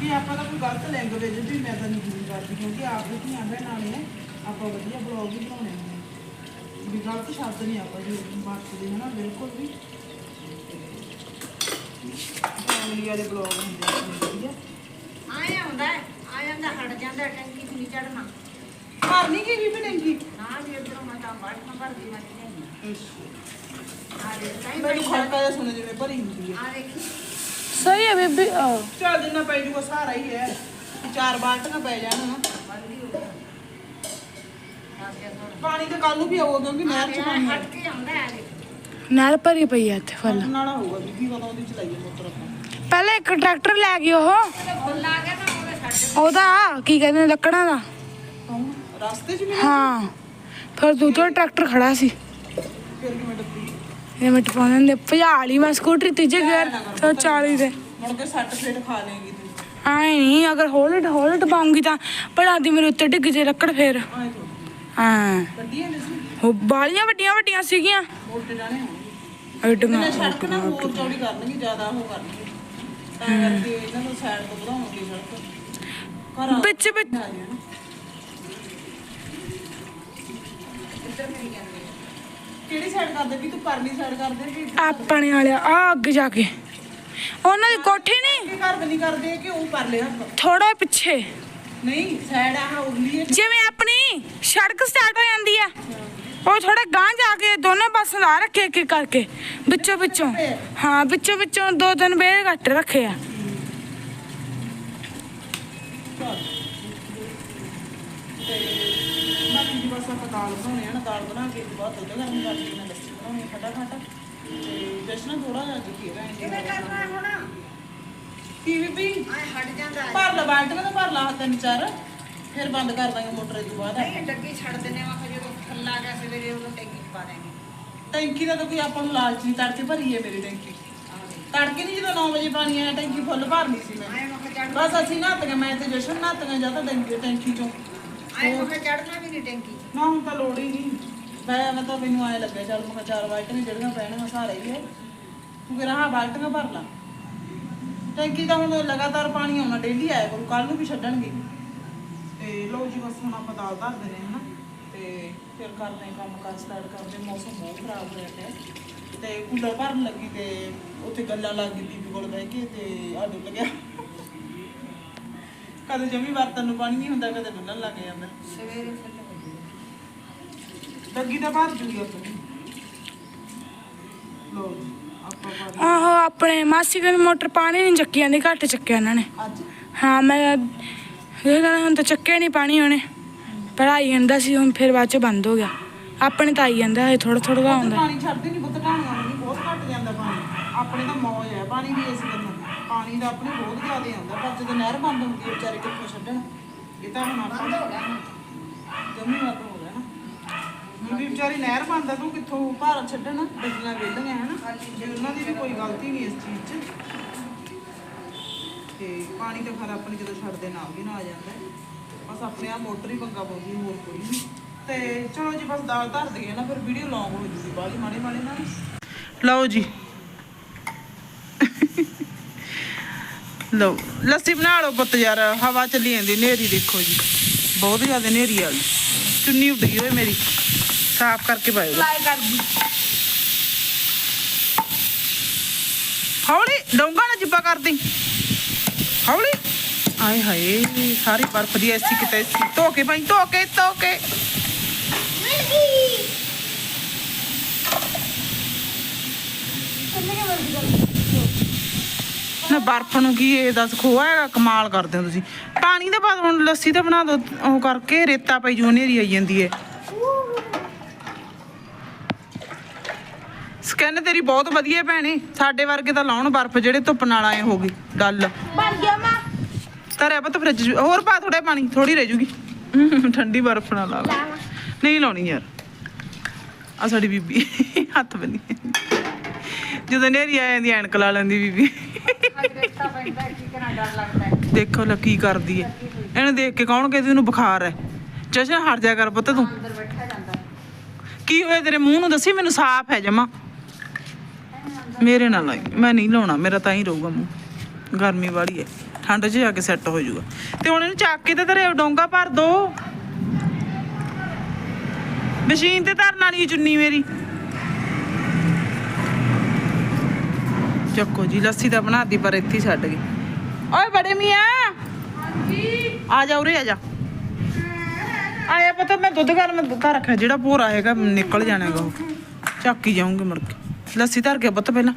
ਕਿ ਆਪਾਂ ਦਾ ਕੋਈ ਗਲਤ ਲੈਂਗੁਏਜ ਵੀ ਮੈਂ ਤਾਂ ਨਹੀਂ ਯੂਜ਼ ਕਰਦੀ ਕਿਉਂਕਿ ਆਪ ਵੀ ਧੀਆਂ ਭੈਣਾਂ ਨੇ ਆਪਾਂ ਵਧੀਆ ਬਲੌਗ ਵੀ ਬਣਾਉਣੇ ਹੁੰਦੇ ਵੀ ਗਲਤ ਸ਼ਬਦ ਨਹੀਂ ਆਪਾਂ ਜੀ ਵਰਤਦੇ ਨਾ ਬਿਲਕੁਲ ਵੀ। ਫੈਮਿਲੀ ਵਾਲੇ ਬਲੌਗ ਹੁੰਦੇ ਆ ਆਪਣੇ ਵਧੀਆ ਆਇਆ ਹੁੰਦਾ ਹੈ, ਜਾਂਦਾ ਹਟ ਜਾਂਦਾ ਟੈਂਕੀ ਨਹੀਂ ਚੜਨਾ ਘਰ ਨਹੀਂ ਗਈ ਵੀ ਟੈਂਕੀ ਨਾ ਵੀ ਇਧਰੋਂ ਮੈਂ ਤਾਂ ਬਾਟ ਨਾ ਭਰਦੀ ਮੈਂ ਨਹੀਂ ਆ ਦੇ ਕਈ ਮੈਨੂੰ ਖੜਕਾ ਜਿਹਾ ਸੁਣੇ ਜਿਵੇਂ ਭਰੀ ਹੁੰਦੀ ਹੈ। ਆ ਦੇਖੀ। ਸਹੀ ਹੈ ਬੀਬੀ ਆਹ, ਚੱਲ ਜਿੰਨਾ ਪੈ ਜੂਗਾ ਸਾਰਾ ਹੀ ਹੈ। ਚਾਰ ਬਾਲਟੀਆਂ ਪੈ ਜਾਣ ਨਾ। ਹੋ ਗਿਆ ਆ ਗਿਆ ਪਾਣੀ ਤਾਂ ਕੱਲ ਨੂੰ ਵੀ ਆਊਗਾ ਕਿਉਂਕਿ ਨਹਿਰ ਚ ਪਾਣੀ ਹਟ ਕੇ ਆਉਂਦਾ ਹੈ ਦੇਖ। ਨਹਿਰ ਭਰੀ ਪਈ ਆ ਇੱਥੇ ਫੁੱਲ। ਵਾਲਾ ਹੋਊਗਾ ਬੀਬੀ ਕਦੋਂ ਦੀ ਚਲਾਈਏ ਮੋਟਰ ਆਪਾਂ। ਪਹਿਲਾਂ ਇੱਕ ਟਰੈਕਟਰ ਲੈ ਗਈ ਉਹ। ਫੁੱਲ ਆ ਗਿਆ ਨਾ ਉਹਦੇ ਛੱਡ ਉਹਦਾ ਕੀ ਕਹਿੰਦੇ ਨੇ, ਲੱਕੜਾਂ ਦਾ। ਰਸਤੇ 'ਚ ਮਿਲਿਆ ਹਾਂ। ਫਿਰ ਦੂਜਾ ਟਰੈਕਟਰ ਖੜਾ ਸੀ। ਫਿਰ ਕਿਵੇਂ ਇਹ ਮਿੰਟ ਪਾਉਂਦੇ ਨੇ ਭਜਾ ਲਈ ਮੈਂ ਸਕੂਟਰੀ ਤੀਜੇ ਗੇਅਰ ਤੇ 40 ਦੇ। ਮੁੜ ਕੇ ਸੱਟ ਫੇਟ ਖਾ ਲੇਗੀ ਤੂੰ। ਆਏ ਨਹੀਂ ਅਗਰ ਹੋਲਟ ਹੋਲਟ ਪਾਉਂਗੀ ਤਾਂ ਭਲਾ ਦੀ ਮੇਰੇ ਉੱਤੇ ਡਿੱਗ ਜੇ ਲੱਕੜ ਫੇਰ। ਆਏ ਤੋਂ ਹਾਂ। ਨੇ ਸੀ। ਉਹ ਬਾਲੀਆਂ ਵੱਡੀਆਂ ਵੱਡੀਆਂ ਸੀਗੀਆਂ। ਮੋਟੇ ਜਾਣੇ ਹੋਣਗੇ ਐਡੀਆਂ ਇਹਨੇ ਸੜਕ ਨਾ ਹੋਰ ਚੌੜੀ ਕਰਨਗੇ ਜ਼ਿਆਦਾ ਉਹ ਕਰਨਗੇ। ਤਾਂ ਕਰਕੇ ਇਹਨਾਂ ਨੂੰ ਸਾਈਡ ਤੋਂ ਵਧਾਉਣਗੇ ਸੜਕ। ਘਰ ਆ ਵਿੱਚ। ਵਿੱਚ ਆ ਜਾਣਾ ਕਿਹੜੀ ਸਾਈਡ ਕਰਦੇ ਵੀ ਤੂੰ ਪਰਲੀ ਸਾਈਡ ਕਰਦੇ ਕਿ ਆਪਣੇ ਵਾਲਿਆ ਆ ਅੱਗੇ ਜਾ ਕੇ। ਉਹਨਾਂ ਦੀ ਕੋਠੀ ਨਹੀਂ? ਕਿ ਘਰ ਨਹੀਂ ਕਰਦੇ ਕਿ ਉਹ ਪਰਲੇ ਹੱਥ? ਥੋੜਾ ਪਿੱਛੇ। ਨਹੀਂ ਸਾਈਡ ਆ ਉਰਲੀ ਹੈ। ਜਿਵੇਂ ਆਪਣੀ ਸੜਕ ਸਟਾਰਟ ਹੋ ਜਾਂਦੀ ਆ। ਉਹ ਥੋੜਾ ਗਾਂ ਜਾ ਕੇ ਦੋਨੇ ਪਾਸੇ ਲਾ ਰੱਖੇ ਇੱਕ ਕਰਕੇ। ਵਿੱਚੋਂ ਵਿੱਚੋਂ। ਹਾਂ ਵਿੱਚੋਂ ਵਿੱਚੋਂ ਦੋ ਤਿੰਨ ਬੇਰ ਘੱਟ ਰੱਖੇ ਆ। ਬਾਕੀ ਦੀ ਬਸ ਆਪਾਂ ਦਾਲ ਬਣਾਉਣੇ ਦਾਲ ਬਣਾ ਕੇ ਬਾਅਦ ਦੁੱਧ ਗਰਮ ਕਰਕੇ ਨਾ ਲੱਸੀ ਬਣਾਉਣੀ ਆ ਫਟਾਫਟ। ਤੇ ਜਸ਼ਨ ਥੋੜਾ ਜਿਹਾ ਜਿੱਕੀ ਰਹਿਣ ਕਿਵੇਂ ਕਰਨਾ ਹੈ ਹੁਣ? ਕੀ ਵੀ ਵੀ ਆ ਹਟ ਜਾਂਦਾ ਹੈ। ਭਰ ਲਾ ਬਾਲਟੀਆਂ ਤਾਂ ਭਰ ਲਾ ਤਿੰਨ ਚਾਰ। ਫਿਰ ਬੰਦ ਕਰ ਦਾਂਗੇ ਮੋਟਰ ਤੋਂ ਬਾਅਦ। ਨਹੀਂ ਡੱਗੀ ਛੱਡ ਦਿੰਨੇ ਵਾ ਫਿਰ ਜਦੋਂ ਫੁੱਲ ਆ ਗਿਆ ਸਵੇਰੇ ਉਦੋਂ ਟੈਂਕੀ ਚ ਪਾ ਦੇਂਗੇ ਟੈਂਕੀ ਦਾ ਤਾਂ ਕੋਈ ਆਪਾਂ ਨੂੰ ਲਾਲਚ ਨਹੀਂ ਤੜਕੇ ਭਰੀ ਹੈ ਮੇਰੀ ਟੈਂਕੀ। ਤੜਕੇ ਨਹੀਂ ਜਦੋਂ 9 ਵਜੇ ਪਾਣੀ ਆਇਆ ਟੈਂਕੀ ਫੁੱਲ ਭਰਨੀ ਸੀ ਮੈਂ। ਆਏ ਮੈਂ ਚੜਨਾ ਬਸ ਅਸੀਂ ਨਹਾਤੀਆਂ ਮੈਂ ਤੇ ਜਸ਼ਨ ਨਹਾਤੀਆਂ ਜਾਂ ਤਾਂ ਟੈਂਕੀ ਟੈਂਕੀ ਚੋਂ। ਆਏ ਮੈਂ ਚੜਨਾ ਵੀ ਨਹੀਂ ਟੈਂਕੀ ਨਾ ਹੁਣ ਤਾਂ ਲੋੜ ਹੀ ਨਹੀਂ। ਮੈਂ ਮੈਂ ਤਾਂ ਮੈਨੂੰ ਆਏ ਲੱਗਿਆ ਚੱਲ ਮੈਂ ਚਾਰ ਬਾਲਟੀਆਂ ਜਿਹੜੀਆਂ ਪੈਣੀਆਂ ਸਾਰੇ ਹੀ ਹੈ ਤੂੰ ਕਿਹਾ ਹਾਂ ਬਾਲਟੀਆਂ ਭਰ ਲਾ। ਟੈਂਕੀ ਦਾ ਹੁਣ ਲਗਾਤਾਰ ਪਾਣੀ ਆਉਣਾ ਡੇਲੀ ਆਇਆ ਕਰੂ ਕੱਲ ਨੂੰ ਵੀ ਛੱਡਣਗੇ। ਤੇ ਲੋ ਜੀ ਬਸ ਹੁਣ ਆਪਾਂ ਦਾਲ ਧਰ ਦੇਣੇ ਹਨਾ? ਤੇ ਫਿਰ ਕਰਦੇ ਹਾਂ ਕੰਮ ਕਰ ਸਟਾਰਟ ਕਰਦੇ ਹਾਂ। ਮੌਸਮ ਬਹੁਤ ਖਰਾਬ ਹੋਇਆ ਪਿਆ। ਤੇ ਕੂਲਰ ਭਰਨ ਲੱਗੀ ਤੇ ਉੱਥੇ ਗੱਲਾਂ ਲੱਗ ਗਈ ਬੀਬੀ ਕੋਲ ਬਹਿ ਕੇ ਤੇ ਆ ਡੁੱਲ ਗਿਆ। ਕਦੇ ਜਮੀ ਬਰਤਨ ਨੂੰ ਪਾਣੀ ਨਹੀਂ ਹੁੰਦਾ ਕਦੇ ਡੁੱਲਣ ਲੱਗ ਜਾਂਦਾ। ਸਵੇਰੇ ਤਾਂ ਭਰ ਜੂਗੀ ਆਪਣੀ ਲੋ ਆਪਾਂ ਆਹੋ ਆਪਣੇ ਮਾਸੀ ਕੋਲ ਮੋਟਰ ਪਾਣੀ ਨਹੀਂ ਚੱਕੀ ਜਾਂਦੀ ਘੱਟ ਚੱਕਿਆ ਇਹਨਾਂ ਨੇ। ਅੱਜ? ਹਾਂ ਮੈਂ ਇਹ ਕਹਿੰਦਾ ਹੁਣ ਤਾਂ ਚੱਕਿਆ ਨਹੀਂ ਪਾਣੀ ਉਹਨੇ। ਪੜਾਈ ਜਾਂਦਾ ਸੀ ਹੁਣ ਫਿਰ ਬਾਅਦ ਚ ਬੰਦ ਹੋ ਗਿਆ। ਆਪਣੇ ਤਾਂ ਆਈ ਜਾਂਦਾ ਹੈ ਥੋੜਾ ਥੋੜਾ ਆਉਂਦਾ ਪਾਣੀ ਛੱਡਦੇ ਨਹੀਂ ਬੁੱਤ ਢਾਣੀਆਂ ਨੂੰ ਵੀ ਬਹੁਤ ਘੱਟ ਜਾਂਦਾ ਪਾਣੀ। ਆਪਣੇ ਤਾਂ ਮੌਜ ਹੈ ਪਾਣੀ ਵੀ ਇਸ ਗੱਲੋਂ ਪਾਣੀ ਦਾ ਆਪਣੇ ਬਹੁਤ ਜ਼ਿਆਦਾ ਆਉਂਦਾ ਪਰ ਜਦੋਂ ਨਹਿਰ ਬੰਦ ਹੁੰਦੀ ਹੈ ਵਿਚਾਰੇ ਕਿੱਥੋਂ ਛੱਡਣ? ਇਹ ਤਾਂ ਹੁਣ ਆਪਾਂ ਬੰਦ ਹੋ ਗਿਆ। ਜਮੀ ਵੀ ਵਿਚਾਰੀ ਨਹਿਰ ਬੰਦ ਤੂੰ ਕਿੱਥੋਂ ਭਾਰ ਛੱਡਣ? ਡੱਡੀਆਂ ਵੇਲੀਆਂ ਹਨਾ ਜੇ ਉਹਨਾਂ ਦੀ ਵੀ ਕੋਈ ਗਲਤੀ ਨਹੀਂ ਇਸ ਚੀਜ਼ 'ਚ। ਤੇ ਪਾਣੀ ਤਾਂ ਖਰ ਆਪਣੇ ਜਦੋਂ ਛੱਡਦੇ ਨਾਲ ਵੀ ਨਾ ਆ ਜਾਂਦਾ। ਬਸ ਆਪਣੇ ਆ ਮੋਟਰ ਹੀ ਪੰਗਾ ਪਾਉਂਦੀ ਹੋਰ ਕੋਈ ਨਹੀਂ। ਤੇ ਚਲੋ ਜੀ ਬਸ ਦਾਲ ਧਰ ਦਈਏ ਨਾ ਫਿਰ ਵੀਡੀਓ ਲੌਂਗ ਹੋ ਜੂਗੀ ਬਾਲੀ ਮਾੜੇ ਮਾੜੇ ਨਾਲ। ਲਓ ਜੀ। ਲਓ ਲੱਸੀ ਬਣਾ ਲਓ ਪੁੱਤ ਯਾਰ ਹਵਾ ਚੱਲੀ ਜਾਂਦੀ ਨੇਰੀ ਦੇਖੋ ਜੀ। ਬਹੁਤ ਜ਼ਿਆਦਾ ਨੇਰੀ ਆ। ਗਈ ਚੁੰਨੀ ਉੱਡ ਗਈ ਓਏ ਮੇਰੀ। ਸਾਫ਼ ਕਰਕੇ ਪਾਇਓ। ਲਾਈ ਕਰ ਦੀ ਹੌਲੀ ਡੋਂਗਾ ਨਾ ਜਿੱਬਾ ਕਰਦੀ। ਹੌਲੀ। ਆਏ ਹਾਏ ਸਾਰੀ ਬਰਫ ਦੀ ਐਸੀ ਕਿਤੇ ਸੀ। ਧੋ ਕੇ ਭਾਈ ਧੋ ਕੇ ਧੋ ਕੇ। ਨਾ ਬਰਫ ਨੂੰ ਕੀ ਇਹ ਦੱਸ ਖੋਆ ਹੈਗਾ ਕਮਾਲ ਕਰਦੇ ਹੋ ਤੁਸੀਂ। ਪਾਣੀ ਦੇ ਬਾਅਦ ਹੁਣ ਲੱਸੀ ਤਾਂ ਬਣਾ ਦੋ ਉਹ ਕਰਕੇ ਰੇਤਾ ਪਈ ਜੂ ਹਨੇਰੀ ਆਈ ਜਾਂਦੀ ਹੈ ਸਕਿਨ ਤੇਰੀ ਬਹੁਤ ਵਧੀਆ ਭੈਣੇ। ਸਾਡੇ ਵਰਗੇ ਤਾਂ ਲਾਉਣ ਬਰਫ ਜਿਹੜੇ ਧੁੱਪ ਨਾਲ ਆਏ ਹੋ ਗਈ ਗੱਲ। ਬਣ ਗਿਆ ਮਾਂ। ਤਰਿਆ ਪਤ ਫ੍ਰਿਜ 'ਚ। ਹੋਰ ਪਾ ਥੋੜਾ ਪਾਣੀ ਥੋੜੀ ਰਹਿ ਜੂਗੀ। ਠੰਡੀ ਬਰਫ ਨਾਲ ਲਾ ਲਾ। ਨਹੀਂ ਲਾਉਣੀ ਯਾਰ। ਆ ਸਾਡੀ ਬੀਬੀ। ਹੱਥ ਬੰਨੀ ਜਦੋਂ ਨੇਰੀ ਆ ਜਾਂਦੀ ਐਨਕ ਲਾ ਲੈਂਦੀ ਬੀਬੀ। ਦੇਖੋ ਲੈ ਕੀ ਕਰਦੀ ਹੈ ਇਹਨੂੰ ਦੇਖ ਕੇ ਕੌਣ ਕਹਿੰਦੀ ਇਹਨੂੰ ਬੁਖਾਰ ਹੈ। ਜਸ਼ਨ ਹਟ ਜਾ ਕਰ ਪੁੱਤ ਤੂੰ। ਕੀ ਹੋਇਆ ਤੇਰੇ ਮੂੰਹ ਨੂੰ? ਦੱਸੀ ਮੈਨੂੰ ਸਾਫ਼ ਹੈ ਜਮਾ। ਮੇਰੇ ਨਾਲ ਲਾਈ ਮੈਂ ਨਹੀਂ ਲਾਉਣਾ ਮੇਰਾ ਤਾਂ ਹੀ ਰਹੂਗਾ ਮੂੰਹ। ਗਰਮੀ ਵਾਲੀ ਹੈ ਠੰਡ 'ਚ ਜਾ ਕੇ ਸੈੱਟ ਹੋ ਜਾਊਗਾ। ਤੇ ਹੁਣ ਇਹਨੂੰ ਚੱਕ ਕੇ ਤੇ ਤੇਰੇ ਡੋਂਗਾ ਭਰ ਦੋ। ਮਸ਼ੀਨ ਤੇ ਧਰਨ ਵਾਲੀ ਚੁੰਨੀ ਮੇਰੀ। ਚੱਕੋ ਜੀ ਲੱਸੀ ਤਾਂ ਬਣਾਤੀ ਪਰ ਇੱਥੇ ਛੱਡ ਗਈ। ਓਏ ਬੜੇ ਮੀਆਂ! ਆ ਜਾ ਉਰੇ ਆ ਜਾ। ਆਇਆ ਪਤਾ ਮੈਂ ਦੁੱਧ ਗਰਮ ਦੁੱਧਾ ਰੱਖਿਆ ਜਿਹੜਾ ਭੋਰਾ ਹੈਗਾ ਨਿਕਲ ਜਾਣਾਗਾ ਉਹ। ਚੱਕ ਹੀ ਜਾਊਂਗੀ ਮੁੜ ਕੇ। ਲੱਸੀ ਧਰ ਕੇ ਪੁੱਤ ਪਹਿਲਾਂ।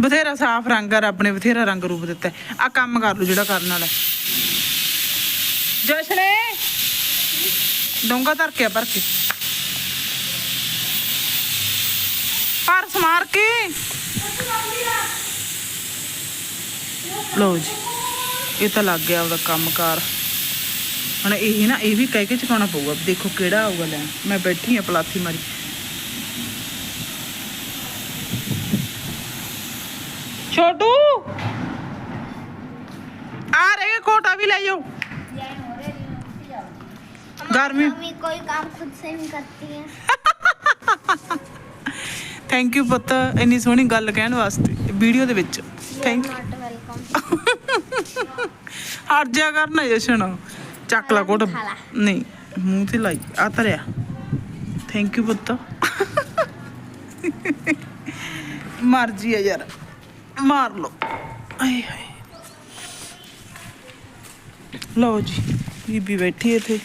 ਬਥੇਰਾ ਸਾਫ਼ ਰੰਗ ਆ, ਰੱਬ ਨੇ ਬਥੇਰਾ ਰੰਗ ਰੂਪ ਦਿੱਤਾ। ਆ ਕੰਮ ਕਰ ਲੂ ਜਿਹੜਾ ਕਰਨ ਵਾਲਾ। ਜਸ਼ਨੇ ਡੋਂਗਾ ਧਰ ਕੇ ਆ ਭਰ ਕੇ। ਪਰਸ ਮਾਰ ਕੇ। ਲਓ ਜੀ, ਇਹ ਤਾਂ ਲੱਗ ਗਿਆ ਉਹਦਾ ਕੰਮਕਾਰ। ਹੁਣ ਇਹ ਨਾ, ਇਹ ਵੀ ਕਹਿ ਕੇ ਚਕਾਉਣਾ ਪਊਗਾ ਦੇਖੋ ਕਿਹੜਾ ਆਊਗਾ ਲੈਣ। ਮੈਂ ਬੈਠੀ ਆ ਪਲਾਥੀ ਮਾਰੀ। ਛੋਟੂ ਆ ਰਹੇ ਕੋਟਾ ਵੀ ਲੈ ਜਾਓ गर्मी मम्मी कोई काम खुद से नहीं करती है ਥੈਂਕ ਯੂ ਪੁੱਤ ਇੰਨੀ ਸੋਹਣੀ ਗੱਲ ਕਹਿਣ ਵਾਸਤੇ ਵੀਡੀਓ ਦੇ ਵਿੱਚ ਥੈਂਕ नॉट वेलकम ਹਟ ਜਾ ਕਰਨਾ ਜਸ਼ਨ ਚੱਕ ਲਾ ਕੋਟ ਖਾ ਲਾ। ਨਹੀਂ ਮੂੰਹ ਤੇ ਲਾਈ ਆ ਤਰਿਆ ਥੈਂਕ ਯੂ ਪੁੱਤ ਮਰਜੀ ਆ ਯਾਰ ਮਾਰ ਲਓ। ਆਏ ਹਾਏ। ਲਓ ਜੀ ਬੀਬੀ ਬੈਠੀ ਇੱਥੇ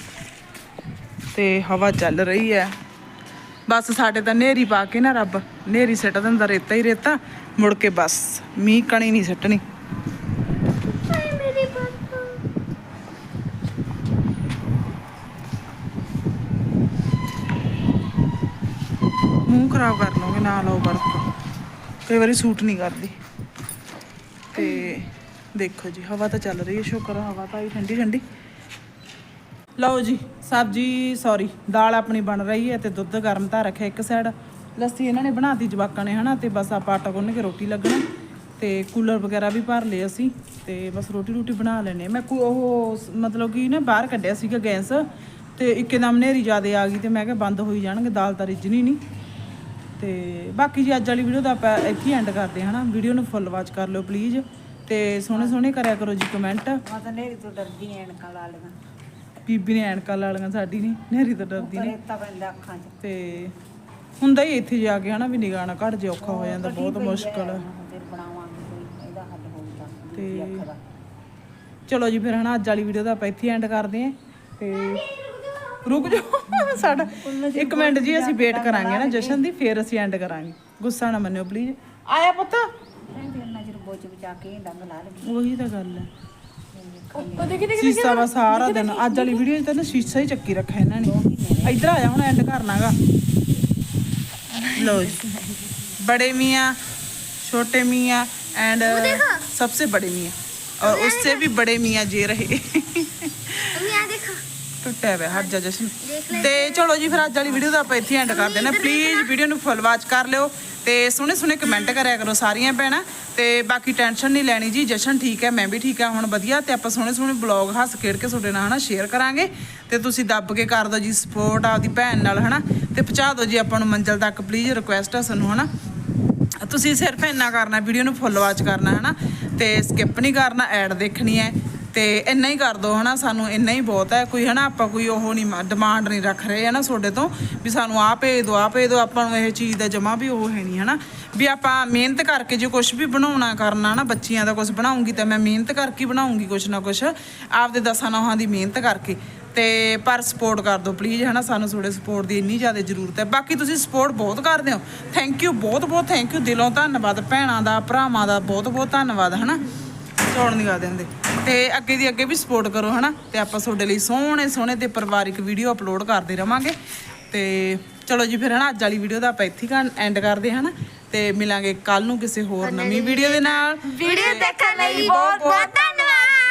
ਤੇ ਹਵਾ ਚੱਲ ਰਹੀ ਹੈ। ਬਸ ਸਾਡੇ ਤਾਂ ਨੇਰੀ ਪਾ ਕੇ ਨਾ ਰੱਬ ਨੇਰੀ ਸੱਟ ਦਿੰਦਾ ਰੇਤਾ ਹੀ ਰੇਤਾ ਮੁੜ ਕੇ ਬਸ ਮੀਂਹ ਕਣੀ ਨਹੀਂ ਸੱਟਣੀ। ਮੂੰਹ ਖਰਾਬ ਕਰ ਲਓਗੇ ਨਾ ਲਓ ਬਰਫ ਕਈ ਵਾਰੀ ਸੂਟ ਨਹੀਂ ਕਰਦੀ। ਤੇ ਦੇਖੋ ਜੀ, ਹਵਾ ਤਾਂ ਚੱਲ ਰਹੀ ਹੈ, ਸ਼ੁਕਰ ਹਵਾ ਤਾਂ ਆਈ ਠੰਡੀ ਠੰਡੀ। ਲਓ ਜੀ, ਸਬਜੀ ਸੌਰੀ ਦਾਲ ਆਪਣੀ ਬਣ ਰਹੀ ਹੈ ਤੇ ਦੁੱਧ ਗਰਮ ਤਾਂ ਰੱਖਿਆ ਇੱਕ ਸਾਈਡ ਲੱਸੀ ਇਹਨਾਂ ਨੇ ਬਣਾਤੀ ਜਵਾਕਾਂ ਨੇ, ਹਨਾ, ਤੇ ਬਸ ਆਪਾਂ ਆਟਾ ਗੁੰਨ ਕੇ ਰੋਟੀ ਲੱਗਣਾ। ਤੇ ਕੂਲਰ ਵਗੈਰਾ ਵੀ ਭਰ ਲਏ ਅਸੀਂ, ਤੇ ਬਸ ਰੋਟੀ ਰੋਟੀ ਬਣਾ ਲੈਣੇ ਮੈਂ ਕੋਈ ਉਹ ਮਤਲਬ ਕਿ ਨਾ ਬਾਹਰ ਕੱਢਿਆ ਸੀਗਾ ਗੈਸ, ਤੇ ਇੱਕਦਮ ਹਨੇਰੀ ਜ਼ਿਆਦੇ ਆ ਗਈ ਤੇ ਮੈਂ ਕਿਹਾ ਬੰਦ ਹੋਈ ਜਾਣਗੇ, ਦਾਲ ਤਾਂ ਰਿੱਝਣੀ ਨਹੀਂ। ਤੇ ਬਾਕੀ ਜੀ ਅੱਜ ਵਾਲੀ ਵੀਡੀਓ ਦਾ ਆਪਾਂ ਇੱਥੇ ਐਂਡ ਕਰਦੇ ਹਾਂ ਹਨਾ? ਵੀਡੀਓ ਨੂੰ ਫੁੱਲ ਵਾਚ ਕਰ ਲਿਓ ਪਲੀਜ਼ ਤੇ ਸੋਹਣੇ ਸੋਹਣੇ ਕਰਿਆ ਕਰੋ ਜੀ ਕਮੈਂਟ ਮੈਂ ਤਾਂ ਨੇਰੀ ਤੋਂ ਡਰਦੀ ਐਨਕਾਂ ਲਾ ਲਈਆਂ। ਬੀਬੀ ਨੇ ਐਨਕਾਂ ਲਾ ਲਈਆਂ ਸਾਡੀ ਨਹੀਂ ਨਹਿਰੀ ਤੋਂ ਡਰਦੀ ਨੇ। ਰੇਤਾ ਪੈਂਦਾ ਅੱਖਾਂ 'ਚ। ਤੇ ਹੁੰਦਾ ਹੀ ਇੱਥੇ ਜਾ ਕੇ ਹਨਾ ਵੀ ਨਿਗਾਹ ਨਾ ਘਟ ਜੇ ਔਖਾ ਹੋ ਜਾਂਦਾ ਬਹੁਤ ਮੁਸ਼ਕਲ। ਹੈ ਫਿਰ ਬਣਾਵਾਂਗੇ ਕੋਈ ਇਹਦਾ ਹੱਲ ਹੋਊਗਾ ਤੇ ਚਲੋ ਜੀ ਫਿਰ ਹਨਾ ਅੱਜ ਵਾਲੀ ਵੀਡੀਓ ਦਾ ਆਪਾਂ ਇੱਥੇ ਐਂਡ ਕਰਦੇ ਆਂ। ਤੇ ਰੁਕ ਜਾਓ ਸਾਡਾ ਇੱਕ ਮਿੰਟ ਜੀ ਅਸੀਂ ਵੇਟ ਕਰਾਂਗੇ ਨਾ ਜਸ਼ਨ ਦੀ ਫਿਰ ਅਸੀਂ ਐਂਡ ਕਰਾਂਗੇ ਗੁੱਸਾ ਨਾ ਮੰਨਿਓ ਪਲੀਜ਼ ਆਇਆ ਪੁੱਤ ਫਿਰ ਨਜ਼ਰ ਬੋਝ ਬਚਾ ਕੇ ਡੰਗ ਲਾ ਲਗੀ ਉਹੀ ਤਾਂ ਗੱਲ ਹੈ ਸੀਸਾ ਵਾ ਸਾਰਾ ਦਿਨ ਅੱਜ ਵਾਲੀ ਵੀਡੀਓ 'ਚ ਤਾਂ ਨਾ ਸ਼ੀਸ਼ਾ ਹੀ ਚੱਕੀ ਰੱਖਿਆ ਇਹਨਾਂ ਨੇ ਇੱਧਰ ਆ ਜਾ ਹੁਣ ਐਂਡ ਕਰਨਾਗਾ ਲੋ ਜੀ बड़े मियाँ छोटे मियाँ एंड सबसे बड़े मियाँ और उससे भी बड़े मियाँ जे रहे मम्मी यहाँ देखो ਟੁੱਟਿਆ ਹੋਇਆ ਹਟ ਜਾ ਜਸ਼ਨ। ਤੇ ਚਲੋ ਜੀ ਫਿਰ ਅੱਜ ਵਾਲੀ ਵੀਡੀਓ ਦਾ ਆਪਾਂ ਇੱਥੇ ਐਂਡ ਕਰ ਦੇਣਾ ਪਲੀਜ਼ ਵੀਡੀਓ ਨੂੰ ਫੁੱਲ ਵਾਚ ਕਰ ਲਿਓ ਤੇ ਸੋਹਣੇ ਸੋਹਣੇ ਕਮੈਂਟ ਕਰਿਆ ਕਰੋ ਸਾਰੀਆਂ ਭੈਣਾਂ। ਤੇ ਬਾਕੀ ਟੈਨਸ਼ਨ ਨਹੀਂ ਲੈਣੀ ਜੀ ਜਸ਼ਨ ਠੀਕ ਹੈ ਮੈਂ ਵੀ ਠੀਕ ਹਾਂ ਹੁਣ ਵਧੀਆ। ਤੇ ਆਪਾਂ ਸੋਹਣੇ ਸੋਹਣੇ ਬਲੌਗ ਹੱਸ ਖੇਡ ਕੇ ਤੁਹਾਡੇ ਨਾਲ ਹਨਾ ਸ਼ੇਅਰ ਕਰਾਂਗੇ। ਤੇ ਤੁਸੀਂ ਦੱਬ ਕੇ ਕਰ ਦਿਓ ਜੀ ਸਪੋਰਟ ਆਪਦੀ ਭੈਣ ਨਾਲ ਹਨਾ। ਤੇ ਪਹੁੰਚਾ ਦਿਓ ਜੀ ਆਪਾਂ ਨੂੰ ਮੰਜ਼ਲ ਤੱਕ ਪਲੀਜ਼ ਰਿਕੁਐਸਟ ਹੈ ਸਾਨੂੰ ਹਨਾ। ਤੁਸੀਂ ਸਿਰਫ ਇੰਨਾ ਕਰਨਾ ਵੀਡੀਓ ਨੂੰ ਫੁੱਲ ਵਾਚ ਕਰਨਾ ਹਨਾ। ਤੇ ਸਕਿਪ ਨਹੀਂ ਕਰਨਾ ਐਡ ਦੇਖਣੀ ਹੈ। ਤੇ ਇੰਨਾ ਹੀ ਕਰ ਦੋ, ਹਨਾ? ਸਾਨੂੰ ਇੰਨਾ ਹੀ ਬਹੁਤ ਹੈ। ਕੋਈ, ਹਨਾ, ਆਪਾਂ ਕੋਈ ਉਹ ਨਹੀਂ ਡਿਮਾਂਡ ਨਹੀਂ ਰੱਖ ਰਹੇ, ਹਨਾ, ਤੁਹਾਡੇ ਤੋਂ। ਵੀ ਸਾਨੂੰ ਆਹ ਭੇਜ ਦਿਓ ਆਹ ਭੇਜ ਦਿਓ ਆਪਾਂ ਨੂੰ ਇਹ ਚੀਜ਼ ਦਾ ਜਮਾ ਵੀ ਉਹ ਹੈ ਨਹੀਂ, ਹਨਾ? ਵੀ ਆਪਾਂ ਮਿਹਨਤ ਕਰਕੇ ਜੇ ਕੁਝ ਵੀ ਬਣਾਉਣਾ ਕਰਨਾ ਨਾ ਬੱਚੀਆਂ ਦਾ ਕੁਝ ਬਣਾਉਂਗੀ ਤਾਂ ਮੈਂ ਮਿਹਨਤ ਕਰਕੇ ਹੀ ਬਣਾਉਂਗੀ ਕੁਝ ਨਾ ਕੁਝ ਆਪਦੇ ਦਸਾਂ ਨੌਹਾਂ ਦੀ ਮਿਹਨਤ ਕਰਕੇ। ਤੇ ਪਰ ਸਪੋਰਟ ਕਰ ਦਿਓ ਪਲੀਜ਼ ਹਨਾ? ਸਾਨੂੰ ਤੁਹਾਡੇ ਸਪੋਰਟ ਦੀ ਇੰਨੀ ਜ਼ਿਆਦਾ ਜ਼ਰੂਰਤ ਹੈ। ਬਾਕੀ ਤੁਸੀਂ ਸਪੋਰਟ ਬਹੁਤ ਕਰਦੇ ਹੋ। ਥੈਂਕ ਯੂ ਬਹੁਤ ਬਹੁਤ ਥੈਂਕ ਯੂ ਦਿਲੋਂ ਧੰਨਵਾਦ, ਭੈਣਾਂ ਦਾ, ਭਰਾਵਾਂ ਦਾ ਬਹੁਤ ਬਹੁਤ ਧੰਨਵਾਦ, ਹਨਾ? ਛੋੜ ਨਹੀਂ ਕਰ ਦਿੰਦੇ। ਤੇ ਅੱਗੇ ਦੀ ਅੱਗੇ ਵੀ ਸਪੋਰਟ ਕਰੋ ਹਨਾ? ਤੇ ਆਪਾਂ ਤੁਹਾਡੇ ਲਈ ਸੋਹਣੇ ਸੋਹਣੇ ਤੇ ਪਰਿਵਾਰਿਕ ਵੀਡੀਓ ਅਪਲੋਡ ਕਰਦੇ ਰਵਾਂਗੇ। ਤੇ ਚਲੋ ਜੀ ਫਿਰ ਹਨਾ ਅੱਜ ਵਾਲੀ ਵੀਡੀਓ ਦਾ ਆਪਾਂ ਇੱਥੇ ਹੀ ਐਂਡ ਕਰਦੇ ਹਨਾ? ਤੇ ਮਿਲਾਂਗੇ ਕੱਲ ਨੂੰ ਕਿਸੇ ਹੋਰ ਨਵੀਂ ਵੀਡੀਓ ਦੇ ਨਾਲ। ਵੀਡੀਓ ਦੇਖਣ ਲਈ ਬਹੁਤ ਬਹੁਤ ਧੰਨਵਾਦ।